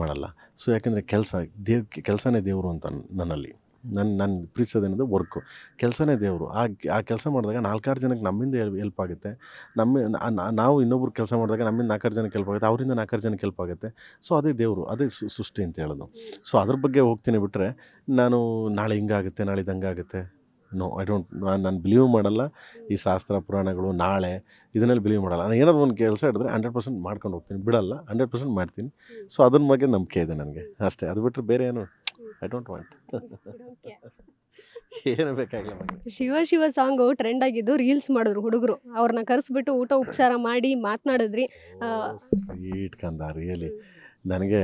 ಮಾಡಲ್ಲ. ಸೊ ಯಾಕೆಂದರೆ ಕೆಲಸ ದೇವ್ ಕೆಲಸನೇ ದೇವರು ಅಂತ ನನ್ನಲ್ಲಿ. ನನ್ನ ನಾನು ಪ್ರೀತಿಸೋದೇನದು ವರ್ಕು ಕೆಲಸನೇ ದೇವರು. ಆ ಆ ಕೆಲಸ ಮಾಡಿದಾಗ ನಾಲ್ಕಾರು ಜನಕ್ಕೆ ನಮ್ಮಿಂದ ಹೆಲ್ಪ್ ಆಗುತ್ತೆ. ನಮ್ಮ ನಾವು ಇನ್ನೊಬ್ರು ಕೆಲಸ ಮಾಡಿದಾಗ ನಮ್ಮಿಂದ ನಾಲ್ಕಾರು ಜನಕ್ಕೆ ಹೆಲ್ಪ್ ಆಗುತ್ತೆ. ಅವರಿಂದ ನಾಲ್ಕಾರು ಜನಕ್ಕೆ ಹೆಲ್ಪ್ ಆಗುತ್ತೆ. ಸೊ ಅದೇ ದೇವರು. ಅದೇ ಸೃಷ್ಟಿ ಅಂತ ಹೇಳೋದು. ಸೊ ಅದ್ರ ಬಗ್ಗೆ ಹೋಗ್ತೀನಿ ಬಿಟ್ಟರೆ ನಾನು ನಾಳೆ ಹಿಂಗಾಗುತ್ತೆ, ನಾಳೆ ಇದಂಗಾಗುತ್ತೆ ನೋ ಐ ಡೋಂಟ್ ನಾನು ನಾನು ಬಿಲೀವ್ ಮಾಡಲ್ಲ. ಈ ಶಾಸ್ತ್ರ, ಪುರಾಣಗಳು ನಾಳೆ ಇದನ್ನೆಲ್ಲ ಬಿಲೀವ್ ಮಾಡಲ್ಲ. ನಾನು ಏನಾದ್ರು ಒಂದು ಕೆಲಸ ಹಿಡಿದ್ರೆ ಹಂಡ್ರೆಡ್ ಪರ್ಸೆಂಟ್ ಮಾಡ್ಕೊಂಡು ಹೋಗ್ತೀನಿ. ಬಿಡಲ್ಲ ಹಂಡ್ರೆಡ್ ಪರ್ಸೆಂಟ್ ಮಾಡ್ತೀನಿ. ಸೊ ಅದ್ರ ಬಗ್ಗೆ ನಂಬಿಕೆ ಇದೆ ನನಗೆ. ಅಷ್ಟೇ. ಅದು ಬಿಟ್ಟರೆ ಬೇರೆ ಏನು ಐ ಡೋಂಟ್ ವಾಂಟ್ ಏನು ಬೇಕಾಗಿಲ್ಲ ಶಿವ ಶಿವ ಸಾಂಗು ಟ್ರೆಂಡ್ ಆಗಿದ್ದು ರೀಲ್ಸ್ ಮಾಡಿದ್ರು ಹುಡುಗರು. ಅವ್ರನ್ನ ಕರೆಸ್ಬಿಟ್ಟು ಊಟ ಉಪಚಾರ ಮಾಡಿ ಮಾತನಾಡಿದ್ರಿ. ಆ, ಸ್ವೀಟ್ ಕಂದ ರಿಯಲಿ ನನಗೆ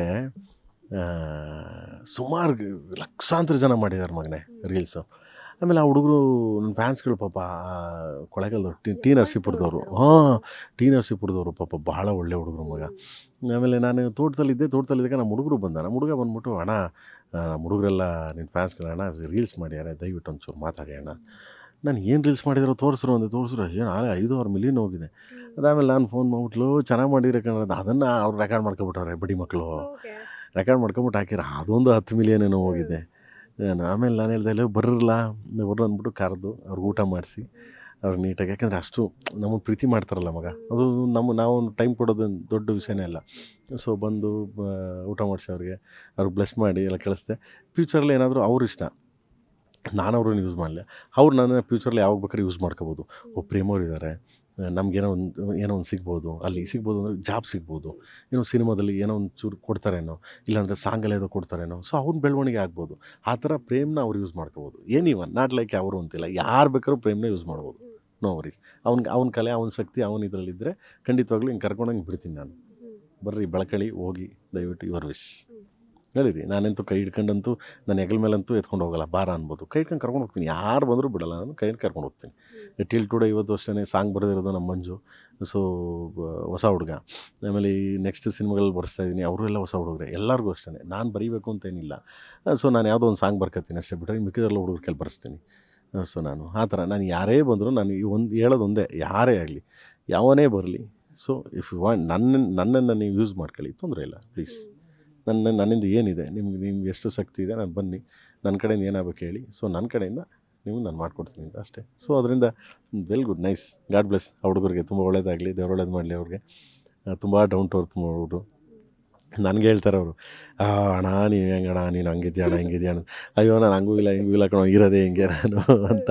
ಸುಮಾರು ಲಕ್ಷಾಂತರ ಜನ ಮಾಡಿದ್ದಾರೆ ಮಗನೇ ರೀಲ್ಸು ಆಮೇಲೆ ಆ ಹುಡುಗರು ನನ್ನ ಫ್ಯಾನ್ಸ್ಗಳು ಪಾಪ ಕೊಳೆಗಲ್ದವ್ರು ಟಿ ಟಿ ನರಸೀಪುರದವರು. ಹಾಂ ಟಿ ನರಸೀಪುರದವರು ಪಾಪ ಭಾಳ ಒಳ್ಳೆ ಹುಡುಗರು ಮಗ. ಆಮೇಲೆ ನಾನು ತೋಟದಲ್ಲಿದ್ದೆ ತೋಟದಲ್ಲಿದ್ದಾಗ ನಮ್ಮ ಹುಡುಗರು ಬಂದ ನಮ್ಮ ಹುಡುಗ ಬಂದ್ಬಿಟ್ಟು ಅಣ್ಣ ನಮ್ಮ ಹುಡುಗರೆಲ್ಲ ನಿನ್ನ ಫ್ಯಾನ್ಸ್ಗಳು ಅಣ್ಣ ರೀಲ್ಸ್ ಮಾಡ್ಯಾರೆ ದಯವಿಟ್ಟು ಒಂಚೂರು ಮಾತಾಡಿ ಅಣ್ಣ. ನಾನು ಏನು ರೀಲ್ಸ್ ಮಾಡಿದ್ರು ತೋರಿಸ್ರು ಅಂದೆ ತೋರಿಸ್ರು ಏನು ಆಲೆ ಐದು ಆರು ಮಿಲಿಯನ್ ಹೋಗಿದೆ. ಅದಾದಮೇಲೆ ನಾನು ಫೋನ್ ಮಾಡ್ಬಿಟ್ಲು ಚೆನ್ನಾಗಿ ಮಾಡಿದ್ರೆ ಕಣ ಅದನ್ನು ಅವ್ರು ರೆಕಾರ್ಡ್ ಮಾಡ್ಕೊಬಿಟ್ಟವ್ರೆ ಬಡಿ ಮಕ್ಕಳು ರೆಕಾರ್ಡ್ ಮಾಡ್ಕೊಂಬಿಟ್ಟು ಹಾಕಿರ ಅದೊಂದು ಹತ್ತು ಮಿಲಿಯನ್ ಏನೋ ಹೋಗಿದೆ. ಆಮೇಲೆ ನಾನು ಹೇಳ್ದೆ ಇಲ್ಲ ಬರ್ರಲ್ಲ ಬರ್ರು ಅಂದ್ಬಿಟ್ಟು ಕರೆದು ಅವ್ರಿಗೆ ಊಟ ಮಾಡಿಸಿ, ಅವ್ರು ನೀಟಾಗಿ, ಯಾಕಂದರೆ ಅಷ್ಟು ನಮ್ಮನ್ನು ಪ್ರೀತಿ ಮಾಡ್ತಾರಲ್ಲ ಮಗ. ಅದು ನಮ್ಮ, ನಾವು ಟೈಮ್ ಕೊಡೋದು ದೊಡ್ಡ ವಿಷಯನೇ ಅಲ್ಲ. ಸೊ, ಬಂದು ಊಟ ಮಾಡಿಸಿ ಅವ್ರಿಗೆ ಅವ್ರಿಗೆ ಬ್ಲೆಸ್ ಮಾಡಿ ಎಲ್ಲ ಕಳಿಸ್ದೆ. ಫ್ಯೂಚರಲ್ಲಿ ಏನಾದರೂ ಅವ್ರ ಇಷ್ಟ, ನಾನು ಅವ್ರನ್ನ ಯೂಸ್ ಮಾಡಲಿ. ಅವ್ರು ನನ್ನ ಫ್ಯೂಚರಲ್ಲಿ ಯಾವಾಗ ಬೇಕಾದ್ರೆ ಯೂಸ್ ಮಾಡ್ಕೋಬೋದು. ಒಬ್ಬ ಪ್ರೇಮವ್ರು ಇದ್ದಾರೆ ನಮಗೇನೋ ಒಂದು, ಏನೋ ಒಂದು ಸಿಗ್ಬೋದು. ಅಲ್ಲಿ ಸಿಗ್ಬೋದು ಅಂದರೆ ಜಾಬ್ ಸಿಗ್ಬೋದು. ಏನೋ ಸಿನಿಮಾದಲ್ಲಿ ಏನೋ ಒಂದು ಚೂರು ಕೊಡ್ತಾರೇನೋ, ಇಲ್ಲಾಂದರೆ ಸಾಂಗಲ್ಲಿ ಏನೋ ಕೊಡ್ತಾರೇನೋ, ಸೊ ಅವ್ನ ಬೆಳವಣಿಗೆ ಆಗ್ಬೋದು. ಆ ಥರ ಪ್ರೇಮ್ನ ಅವ್ರು ಯೂಸ್ ಮಾಡ್ಕೋಬೋದು. ಏನಿವನ್ ನಾಟ್ ಲೈಕ್ ಅವರು ಅಂತಿಲ್ಲ. ಯಾರು ಬೇಕಾದ್ರೂ ಪ್ರೇಮ್ನ ಯೂಸ್ ಮಾಡ್ಬೋದು. ನೋ ವರೀಸ್ ಅವ್ನಿಗೆ ಅವ್ನ ಕಲೆ, ಅವ್ನ ಶಕ್ತಿ, ಅವನ ಇದರಲ್ಲಿದ್ದರೆ ಖಂಡಿತವಾಗ್ಲೂ ಹಿಂಗೆ ಕರ್ಕೊಂಡಂಗೆ ಬಿಡ್ತೀನಿ ನಾನು. ಬರ್ರಿ, ಬೆಳಕಳಿ, ಹೋಗಿ, ದಯವಿಟ್ಟು ಯುವರ್ ವಿಶ್ ಹೇಳಿರಿ ನಾನಂತೂ ಕೈ ಹಿಡ್ಕೊಂಡಂತೂ ನನ್ನ ಹೆಗಲ ಮೇಲಂತೂ ಎತ್ಕೊಂಡು ಹೋಗಲ್ಲ ಬಾರ ಅನ್ಬೋದು. ಕೈ ಹಿಡ್ಕೊಂಡು ಕರ್ಕೊಂಡು ಹೋಗ್ತೀನಿ ಯಾರು ಬಂದರೂ ಬಿಡಲ್ಲ ನಾನು ಕೈ ಹಿಡ್ಕೊಂಡು ಕರ್ಕೊಂಡು ಹೋಗ್ತೀನಿ. ಟಿಲ್ ಟುಡೇ ಇವತ್ತು ವರ್ಷನೇ ಸಾಂಗ್ ಬರೆದಿರೋದು ನಮ್ಮ ಮಂಜು. ಸೊ ಹೊಸ ಹುಡುಗ. ಆಮೇಲೆ ಈ ನೆಕ್ಸ್ಟ್ ಸಿನಿಮಾಗಳಲ್ಲಿ ಬರ್ಸ್ತಾ ಇದ್ದೀನಿ ಅವರು ಎಲ್ಲ ಹೊಸ ಹುಡುಗರೆ ಎಲ್ಲರಿಗೂ ಅಷ್ಟೇ ನಾನು ಬರೀಬೇಕು ಅಂತ ಏನಿಲ್ಲ. ಸೊ ನಾನು ಯಾವುದೋ ಒಂದು ಸಾಂಗ್ ಬರ್ಕೊತೀನಿ ಅಷ್ಟೇ ಬಿಟ್ಟರೆ ಮಿಕ್ಕಿದೆಲ್ಲ ಹುಡುಗರ ಕೆಲ ಬರ್ಸ್ತೀನಿ. ಸೊ ನಾನು ಆ ಥರ ನಾನು ಯಾರೇ ಬಂದರೂ ನಾನು ಈ ಒಂದು ಹೇಳೋದೊಂದೇ ಯಾರೇ ಆಗಲಿ ಯಾವನೇ ಬರಲಿ. ಸೊ ಇಫ್ ಯು ವಾಂಟ್ ನನ್ನ ನನ್ನನ್ನು ನೀವು ಯೂಸ್ ಮಾಡ್ಕೊಳ್ಳಿ ತೊಂದರೆ ಇಲ್ಲ ಪ್ಲೀಸ್ ನನ್ನ, ನನ್ನಿಂದ ಏನಿದೆ, ನಿಮ್ಗೆ ನಿಮ್ಗೆ ಎಷ್ಟು ಶಕ್ತಿ ಇದೆ, ನಾನು ಬನ್ನಿ. ನನ್ನ ಕಡೆಯಿಂದ ಏನಾಗಬೇಕು ಹೇಳಿ. ಸೊ ನನ್ನ ಕಡೆಯಿಂದ ನಿಮ್ಗೆ ನಾನು ಮಾಡಿಕೊಡ್ತೀನಿ ಅಂತ ಅಷ್ಟೇ. ಸೊ ಅದರಿಂದ well good nice God bless ಆ ಹುಡುಗರಿಗೆ ತುಂಬ ಒಳ್ಳೇದಾಗಲಿ, ದೇವ್ರ ಒಳ್ಳೇದು ಮಾಡಲಿ ಅವ್ರಿಗೆ. ತುಂಬ ಡೌನ್ ಟು ಅರ್ತ್ ಹುಡುಗರು ನನಗೆ ಹೇಳ್ತಾರೆ ಅವರು ಅಣ್ಣ, ನೀವು ಹೆಂಗೆ ನೀನು ಹಂಗಿದ್ಯಾ ಅಣ್ಣ, ಹಿಂಗಿದ್ಯಾ ಅಣ್ಣ? ಅಯ್ಯೋ, ನಾನು ಹಂಗೂ ಇಲ್ಲ, ಹಿಂಗೂ ಇಲ್ಲ ಕಣೋ, ಇರೋದೇ ಹಿಂಗೆ ನಾನು ಅಂತ.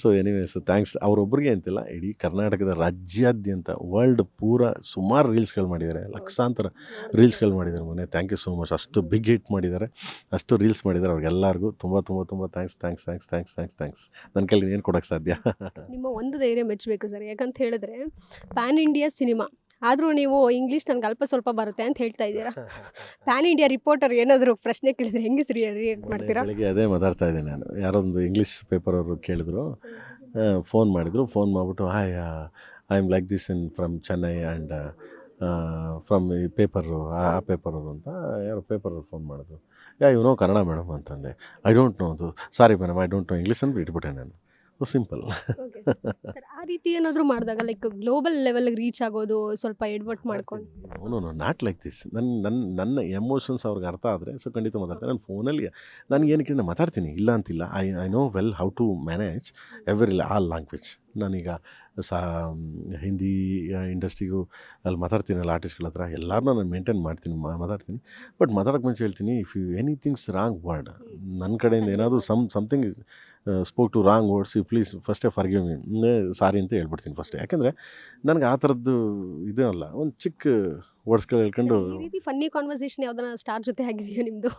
ಸೊ ಎನಿವೇ ಸೊ ಥ್ಯಾಂಕ್ಸ್ ಅವರೊಬ್ಬರಿಗೆ ಅಂತಿಲ್ಲ, ಇಡೀ ಕರ್ನಾಟಕದ ರಾಜ್ಯಾದ್ಯಂತ ವರ್ಲ್ಡ್ ಪೂರ ಸುಮಾರು ರೀಲ್ಸ್ಗಳು ಮಾಡಿದ್ದಾರೆ ಲಕ್ಷಾಂತರ ರೀಲ್ಸ್ಗಳು ಮಾಡಿದ್ದಾರೆ ಮೊನ್ನೆ. ಥ್ಯಾಂಕ್ ಯು ಸೋ ಮಚ್ ಅಷ್ಟು ಬಿಗ್ ಹಿಟ್ ಮಾಡಿದ್ದಾರೆ ಅಷ್ಟು ರೀಲ್ಸ್ ಮಾಡಿದ್ದಾರೆ ಅವ್ರಿಗೆಲ್ಲರಿಗೂ. ತುಂಬ ತುಂಬ ತುಂಬ thanks thanks thanks thanks thanks thanks ನನ್ನ ಕೈಲಿ ಏನು ಕೊಡೋಕ್ಕೆ ಸಾಧ್ಯ? ನಿಮ್ಮ ಒಂದು ಧೈರ್ಯ ಮೆಚ್ಚಬೇಕು ಸರ್. ಯಾಕಂತ ಹೇಳಿದ್ರೆ ಪ್ಯಾನ್ ಇಂಡಿಯಾ ಸಿನಿಮಾ ಆದರೂ ನೀವು ಇಂಗ್ಲೀಷ್ ನನಗೆ ಅಲ್ಪ ಸ್ವಲ್ಪ ಬರುತ್ತೆ ಅಂತ ಹೇಳ್ತಾ ಇದ್ದೀರಾ? ಪ್ಯಾನ್ ಇಂಡಿಯಾ ರಿಪೋರ್ಟರ್ ಏನಾದರೂ ಪ್ರಶ್ನೆ ಕೇಳಿದ್ರೆ ಹೆಂಗೆ ಸರಿ ರಿಯಾಕ್ಟ್ ಮಾಡ್ತೀರಾ? ಬೆಳಿಗ್ಗೆ ಅದೇ ಮಾತಾಡ್ತಾ ಇದ್ದೀನಿ ನಾನು. ಯಾರೊಂದು ಇಂಗ್ಲೀಷ್ ಪೇಪರ್ ಅವರು ಕೇಳಿದ್ರು ಫೋನ್ ಮಾಡಿದ್ರು. ಫೋನ್ ಮಾಡಿಬಿಟ್ಟು hi I am like this in from Chennai and from ಈ ಪೇಪರು ಆ ಪೇಪರವರು ಅಂತ ಯಾರೋ ಪೇಪರವ್ರು ಫೋನ್ ಮಾಡಿದ್ರು. ಯಾ ಇವ್ ನೋ ಕನ್ನಡ ಮೇಡಮ್ ಅಂತಂದೆ. ಐ ಡೋಂಟ್ ನೋ ಅದು. Sorry madam I don't know English ಅಂತ ಬಿಟ್ಬಿಟ್ಟೆ ನಾನು. ಸಿಂಪಲ್ ಆ ರೀತಿ ಏನಾದರೂ ಮಾಡಿದಾಗ ಲೈಕ್ ಗ್ಲೋಬಲ್ ಲೆವೆಲ್ ರೀಚ್ ಆಗೋದು ಸ್ವಲ್ಪ ಎಡ್ವರ್ಟ್ ಮಾಡ್ಕೊಂಡು? No no not like this ನನ್ನ ನನ್ನ ನನ್ನ ಎಮೋಷನ್ಸ್ ಅವ್ರಿಗೆ ಅರ್ಥ ಆದರೆ ಸೊ ಖಂಡಿತ ಮಾತಾಡ್ತಾರೆ ನಾನು ಫೋನಲ್ಲಿ ನನಗೆ ಏನಕ್ಕೆ ನಾನು ಮಾತಾಡ್ತೀನಿ ಇಲ್ಲ ಅಂತಿಲ್ಲ. I I know well how to manage every all language ನಾನೀಗ ಸಹ ಹಿಂದಿ ಇಂಡಸ್ಟ್ರಿಗೂ ಅಲ್ಲಿ ಮಾತಾಡ್ತೀನಲ್ಲ ಆರ್ಟಿಸ್ಟ್ಗಳ ಹತ್ರ. ಎಲ್ಲರನ್ನೂ ನಾನು ಮೇಂಟೈನ್ ಮಾಡ್ತೀನಿ ಮಾತಾಡ್ತೀನಿ. ಬಟ್ ಮಾತಾಡೋಕ್ಕೆ ಮುಂಚೆ ಹೇಳ್ತೀನಿ if you anythings wrong word ನನ್ನ ಕಡೆಯಿಂದ ಏನಾದರೂ some something spoke to wrong words you please ಫಸ್ಟೇ ಫರ್ಗಿವ್ ಮೀ ಸಾರಿ ಅಂತ ಹೇಳ್ಬಿಡ್ತೀನಿ ಫಸ್ಟೇ ಯಾಕೆಂದರೆ ನನಗೆ ಆ ಥರದ್ದು ಇದೇ ಅಲ್ಲ, ಒಂದು ಚಿಕ್ಕ ವರ್ಡ್ಸ್ಗಳು ಹೇಳ್ಕೊಂಡು ಫನ್ನಿ ಕಾನ್ವರ್ಸೇಷನ್ ಯಾವ್ದಾರ ಸ್ಟಾರ್ ಜೊತೆ ಆಗಿದೆಯಾ ನಿಮ್ಮದು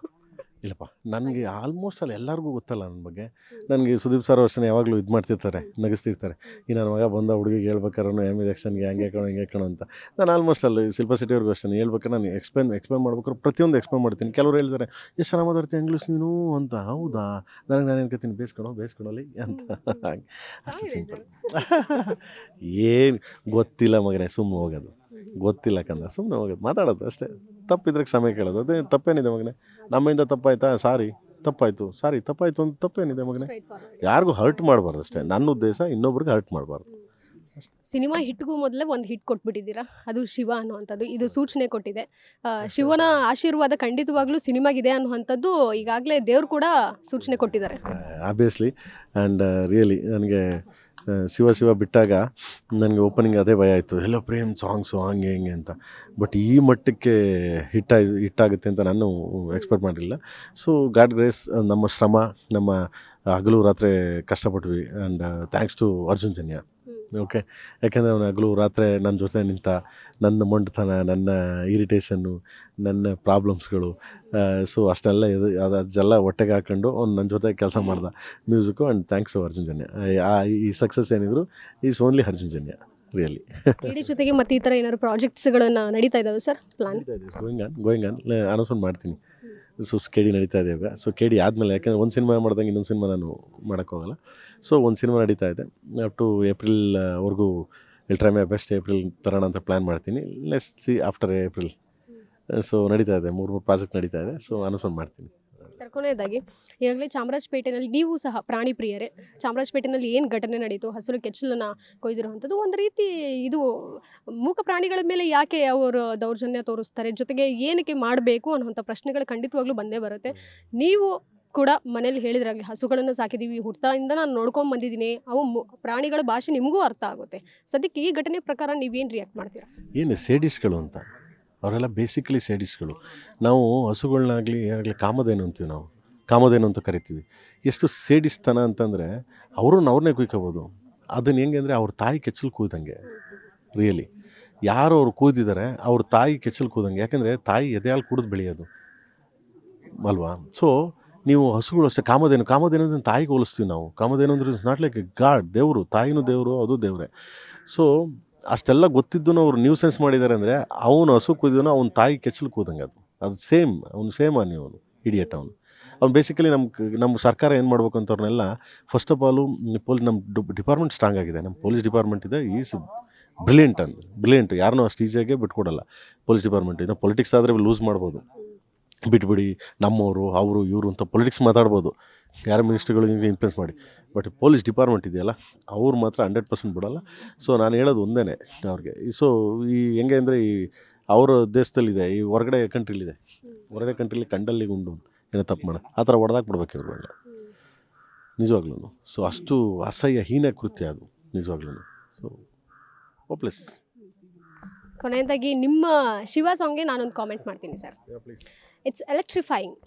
ಇಲ್ಲಪ್ಪ ನನಗೆ ಆಲ್ಮೋಸ್ಟ್ ಅಲ್ಲಿ ಎಲ್ಲರಿಗೂ ಗೊತ್ತಲ್ಲ ನನ್ನ ಬಗ್ಗೆ. ನನಗೆ ಸುದೀಪ್ ಸರ್ ವರ್ಷನ ಯಾವಾಗಲೂ ಇದು ಮಾಡ್ತಿರ್ತಾರೆ ನಗಿಸ್ತಿರ್ತಾರೆ. ಈ ನನ್ನ ಮಗ ಬಂದ ಹುಡುಗಿಗೆ ಹೇಳ್ಬೇಕಾದ್ರೆ ಎಂ ಎಕ್ಷನ್ಗೆ ಹಂಗೆ ಕಣೋ ಹಿಂಗೆ ಕಣೋ ಅಂತ. ನಾನು ಆಲ್ಮೋಸ್ಟ್ ಅಲ್ಲಿ ಶಿಲ್ಪ ಸಿಟಿಯವ್ರಿಗೆ ಅಷ್ಟೇ ಹೇಳ್ಬೇಕು ನಾನು ಎಕ್ಸ್ಪ್ಲೈನ್ ಎಕ್ಸ್ಪ್ಲೇನ್ ಮಾಡ್ಬೇಕಾದ್ರೆ ಪ್ರತಿಯೊಂದು ಎಕ್ಸ್ಪ್ಲೇನ್ ಮಾಡ್ತೀನಿ. ಕೆಲವರು ಹೇಳ್ತಾರೆ ಎಷ್ಟು ಚೆನ್ನಾಗಿ ಮಾತಾಡ್ತೀನಿ ಇಂಗ್ಲೀಷ್ ನೀನು? ಅಂತ ಹೌದಾ? ನನಗೆ ನಾನು ಏನ್ಕತ್ತೀನಿ ಬೇಸ್ಕೊಳೋ ಬೇಸ್ಕೊಳಲಿ ಅಂತ. ಅಷ್ಟು ಸಿಂಪಲ್ ಏನು ಗೊತ್ತಿಲ್ಲ ಮಗನೇ ಸುಮ್ಮನೆ ಹೋಗೋದು. ಗೊತ್ತಿಲ್ಲ ಕಂದ ಸುಮ್ಮನೆ ಹೋಗೋದು ಮಾತಾಡೋದು ಅಷ್ಟೇ. ತಪ್ಪಿದ್ರೆ ಸಮಯ ಕೇಳೋದು ಅದೇ ತಪ್ಪೇನಿದೆ ಮಗನೇ. ನಮ್ಮಿಂದ ತಪ್ಪಾಯ್ತಾ? ಸಾರಿ ತಪ್ಪಾಯಿತು ಸಾರಿ ತಪ್ಪಾಯಿತು ಅಂತ ತಪ್ಪೇನಿದೆ ಮಗನೇ. ಯಾರಿಗೂ ಹರ್ಟ್ ಮಾಡಬಾರ್ದು ಅಷ್ಟೇ. ನನ್ನ ಉದ್ದೇಶ ಇನ್ನೊಬ್ರಿಗೆ ಹರ್ಟ್ ಮಾಡಬಾರ್ದು. ಸಿನಿಮಾ ಹಿಟ್ಗೂ ಮೊದಲೇ ಒಂದು ಹಿಟ್ ಕೊಟ್ಬಿಟ್ಟಿದ್ದೀರಾ? ಅದು ಶಿವ ಅನ್ನುವಂಥದ್ದು. ಇದು ಸೂಚನೆ ಕೊಟ್ಟಿದೆ. ಶಿವನ ಆಶೀರ್ವಾದ ಖಂಡಿತವಾಗ್ಲೂ ಸಿನಿಮಾಗಿದೆ ಅನ್ನುವಂಥದ್ದು ಈಗಾಗಲೇ ದೇವ್ರು ಕೂಡ ಸೂಚನೆ ಕೊಟ್ಟಿದ್ದಾರೆ. ಆಬ್ವಿಯಸ್ಲಿ ಆ್ಯಂಡ್ ರಿಯಲಿ ನನಗೆ ಶಿವ ಶಿವ ಬಿಟ್ಟಾಗ ನನಗೆ ಓಪನಿಂಗ್ ಅದೇ ಭಯ ಆಯಿತು. ಎಲ್ಲೋ ಪ್ರೇಮ್ ಸಾಂಗ್ಸು ಹಂಗೆ ಹಿಂಗೆ ಅಂತ. ಬಟ್ ಈ ಮಟ್ಟಕ್ಕೆ ಹಿಟ್ ಆಗಿ ಹಿಟ್ಟಾಗುತ್ತೆ ಅಂತ ನಾನು ಎಕ್ಸ್ಪೆಕ್ಟ್ ಮಾಡಿರಲಿಲ್ಲ ಸೊ ಗಾಡ್ ಗ್ರೇಸ್ ನಮ್ಮ ಶ್ರಮ, ನಮ್ಮ ಹಗಲು ರಾತ್ರಿ ಕಷ್ಟಪಟ್ವಿ. And thanks to Arjun Janya. Okay ಯಾಕೆಂದರೆ ಅವನು ಹಗಲು ರಾತ್ರಿ ನನ್ನ ಜೊತೆ ನಿಂತ ನನ್ನ ಮೊಂಡತನ ನನ್ನ ಇರಿಟೇಷನ್ನು ನನ್ನ ಪ್ರಾಬ್ಲಮ್ಸ್ಗಳು ಸೊ ಅಷ್ಟೆಲ್ಲ ಇದು ಅದು ಅದೆಲ್ಲ ಹೊಟ್ಟೆಗೆ ಹಾಕೊಂಡು ಅವ್ನು ನನ್ನ ಜೊತೆ ಕೆಲಸ ಮಾಡ್ದ. Music and thanks to Arjun Janya ಆ ಈ ಸಕ್ಸಸ್ ಏನಿದ್ರು is only Arjun Janya really ಜೊತೆಗೆ ಮತ್ತೆ ಈ ಥರ ಏನಾದ್ರು ಪ್ರಾಜೆಕ್ಟ್ಸ್ಗಳನ್ನು ನಡೀತಾ ಇದ್ದಾವೆ sir plan going on going on announcement ಮಾಡ್ತೀನಿ. ಸೊ ಕೆ ಡಿ ನಡೀತಾ ಇದೆ ಇವಾಗ. ಸೊ ಕೆ ಡಿ ಆದಮೇಲೆ ಯಾಕೆಂದರೆ ಒಂದು ಸಿನಿಮಾ ಮಾಡ್ದಂಗೆ ಇನ್ನೊಂದು ಸಿನಿಮಾ ನಾನು ಮಾಡೋಕ್ಕೋಗಲ್ಲ ಸೊ ಒಂದು ಸಿನಿಮಾ ನಡೀತಾ ಇದೆ. Up to April ವರ್ಗೂ will try my best April ತರೋಣ ಅಂತ ಪ್ಲ್ಯಾನ್ ಮಾಡ್ತೀನಿ. Next see after April so ನಡೀತಾ ಇದೆ. ಮೂರು ಮೂರು ಪ್ರಾಜೆಕ್ಟ್ ನಡೀತಾ ಇದೆ. ಸೊ ಅನೌನ್ಸ್ಮೆಂಟ್ ಮಾಡ್ತೀನಿ. ಸರ್ ಕೊನೆಯದಾಗಿ ಈಗಾಗಲೇ ಚಾಮರಾಜಪೇಟೆಯಲ್ಲಿ ನೀವು ಸಹ ಪ್ರಾಣಿ ಪ್ರಿಯರೇ. ಚಾಮರಾಜಪೇಟೆಯಲ್ಲಿ ಏನು ಘಟನೆ ನಡೀತು? ಹಸಿರು ಕೆಚ್ಚಲನ್ನು ಕೊಯ್ದಿರುವಂಥದ್ದು ಒಂದು ರೀತಿ ಇದು ಮೂಕ ಪ್ರಾಣಿಗಳ ಮೇಲೆ ಯಾಕೆ ಅವರು ದೌರ್ಜನ್ಯ ತೋರಿಸ್ತಾರೆ? ಜೊತೆಗೆ ಏನಕ್ಕೆ ಮಾಡಬೇಕು ಅನ್ನುವಂಥ ಪ್ರಶ್ನೆಗಳು ಖಂಡಿತವಾಗ್ಲೂ ಬಂದೇ ಬರುತ್ತೆ. ನೀವು ಕೂಡ ಮನೇಲಿ ಹೇಳಿದ್ರಾಗಲಿ ಹಸುಗಳನ್ನು ಸಾಕಿದ್ದೀವಿ ಹುಟ್ಟಾಯಿಂದ ನಾನು ನೋಡ್ಕೊಂಡು ಬಂದಿದ್ದೀನಿ. ಅವು ಪ್ರಾಣಿಗಳ ಭಾಷೆ ನಿಮಗೂ ಅರ್ಥ ಆಗುತ್ತೆ. ಸದ್ಯಕ್ಕೆ ಈ ಘಟನೆ ಪ್ರಕಾರ ನೀವೇನು ರಿಯಾಕ್ಟ್ ಮಾಡ್ತೀರಾ? ಏನು, ಸೇಡಿಸ್ಗಳು ಅಂತ. ಅವರೆಲ್ಲ ಬೇಸಿಕಲಿ ಸೇಡಿಸ್ಗಳು. ನಾವು ಹಸುಗಳನ್ನಾಗಲಿ ಏನಾಗಲಿ ಕಾಮಧೇನು ಅಂತೀವಿ ನಾವು. ಕಾಮಧೇನು ಅಂತ ಕರಿತೀವಿ. ಎಷ್ಟು ಸೇಡಿಸ್ತನ ಅಂತಂದರೆ ಅವರು ಅವ್ರನ್ನೇ ಕುಯ್ಕೋಬೋದು. ಅದನ್ನು ಹೆಂಗೆ ಅಂದರೆ, ಅವ್ರ ತಾಯಿ ಕೆಚ್ಚಲು ಕೂದಂಗೆ ರಿಯಲಿ ಯಾರು ಅವ್ರು ಕೂದಿದ್ದಾರೆ ಅವ್ರ ತಾಯಿ ಕೆಚ್ಚಲು ಕೂದಂಗೆ ಯಾಕಂದರೆ, ತಾಯಿ ಎದೆಯಾಲು ಕುಡಿದು ಬೆಳೆಯೋದು. ಅಲ್ವಾ? ಸೊ ನೀವು ಹಸುಗಳು ಅಷ್ಟೇ, ಕಾಮಧೇನು ಕಾಮಧೇನು ತಾಯಿಗೆ ಹೋಲಿಸ್ತೀವಿ ನಾವು. ಕಾಮಧೇನು ಅಂದ್ರೆ ನಾಟ್ ಲೈಕ್ ಗಾಡ್, ದೇವರು, ತಾಯಿನೂ ದೇವರು, ಅದು ದೇವರೇ. ಸೊ ಅಷ್ಟೆಲ್ಲ ಗೊತ್ತಿದ್ದು ಅವರು ನ್ಯೂ ಸೆನ್ಸ್ ಮಾಡಿದ್ದಾರೆ ಅಂದರೆ ಅವನು ಹಸು ಕೂದನು ಅವ್ನ ತಾಯಿ ಕೆಚ್ಚಲು ಕೂದಂಗೆ ಅದು. ಅದು ಸೇಮ್ ಅವನು ಸೇಮ್ ಅನ್ನಿ ಅವನು ಇಡಿಯಟ್ ಅವನು. ಅವ್ನು ಬೇಸಿಕಲಿ ನಮ್ಮ ನಮ್ಮ ಸರ್ಕಾರ ಏನು ಮಾಡ್ಬೇಕು ಅಂತವ್ರನ್ನೆಲ್ಲ ಫಸ್ಟ್ ಆಫ್ ಆಲು ಪೊಲೀಸ್ ನಮ್ಮ ಡಿಪಾರ್ಟ್ಮೆಂಟ್ ಸ್ಟ್ರಾಂಗ್ ಆಗಿದೆ. ನಮ್ಮ ಪೊಲೀಸ್ ಡಿಪಾರ್ಟ್ಮೆಂಟ್ ಇದೆ ಈಸ್ ಬ್ರಿಲಿಯಂಟ್ ಅಂತ ಬ್ರಿಲಿಯಂಟ್ ಯಾರನ್ನೂ ಅಷ್ಟು ಈಸಿಯಾಗಿ ಬಿಟ್ಕೊಡಲ್ಲ. ಪೊಲೀಸ್ ಡಿಪಾರ್ಟ್ಮೆಂಟ್ ಇದೆ ಪೊಲಿಟಿಕ್ಸ್ ಆದರೆ ಲೂಸ್ ಮಾಡ್ಬೋದು. ಬಿಟ್ಬಿಡಿ ನಮ್ಮವರು ಅವರು ಇವರು ಅಂತ ಪೊಲಿಟಿಕ್ಸ್ ಮಾತಾಡ್ಬೋದು. ಯಾರ ಮಿನಿಸ್ಟ್ರುಗಳು ಇನ್ಫ್ಲೂಯೆನ್ಸ್ ಮಾಡಿ. ಬಟ್ ಪೊಲೀಸ್ ಡಿಪಾರ್ಟ್ಮೆಂಟ್ ಇದೆಯಲ್ಲ ಅವ್ರು ಮಾತ್ರ ಹಂಡ್ರೆಡ್ ಪರ್ಸೆಂಟ್ ಬಿಡೋಲ್ಲ. ಸೊ ನಾನು ಹೇಳೋದು ಒಂದೇ ಅವ್ರಿಗೆ. ಸೊ ಈ ಹೆಂಗೆ ಅಂದರೆ ಈ ಅವರ ದೇಶದಲ್ಲಿದೆ ಈ ಹೊರಗಡೆ ಕಂಟ್ರಿಲಿದೆ ಹೊರಗಡೆ ಕಂಟ್ರಿಲಿ ಕಂಡಲ್ಲಿ ಗುಂಡು ಅಂತ. ಏನೋ ತಪ್ಪು ಮಾಡೋದು ಆ ಥರ ಹೊಡೆದಾಕ್ಬಿಡ್ಬೇಕು ಇವ್ರುಗಳನ್ನ ನಿಜವಾಗ್ಲೂ ಸೊ ಅಷ್ಟು ಅಸಹ್ಯ ಹೀನ ಕೃತ್ಯ ಅದು ನಿಜವಾಗ್ಲೂ ಸೊ ಹೋಪ್ಲೆಸ್ ಕೊನೆಯದಾಗಿ ನಿಮ್ಮ ಶಿವ ಸಾಂಗ್ಗೆ ನಾನೊಂದು ಕಾಮೆಂಟ್ ಮಾಡ್ತೀನಿ ಸರ್. ಇಟ್ಸ್ ಎಲೆಕ್ಟ್ರಿಫೈಯಿಂಗ್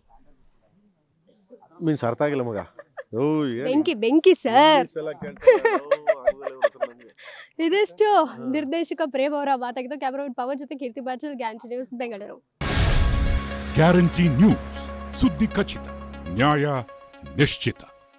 ಮೀನ್ಸ್ ಅರ್ಥ ಆಗಿಲ್ಲ ಮಗ. ಓ ಬೆಂಕಿ ಬೆಂಕಿ ಸರ್ ಇದಿಷ್ಟು ನಿರ್ದೇಶಕ ಪ್ರೇಮ್ ಅವರ ಮಾತಾಗಿದ್ದು ಕ್ಯಾಮ್ರಾ ಪವನ್ ಜೊತೆ Keerthi Bachal guarantee news Bengaluru. Guarantee news ಸುದ್ದಿ ಖಚಿತ ನ್ಯಾಯ ನಿಶ್ಚಿತ.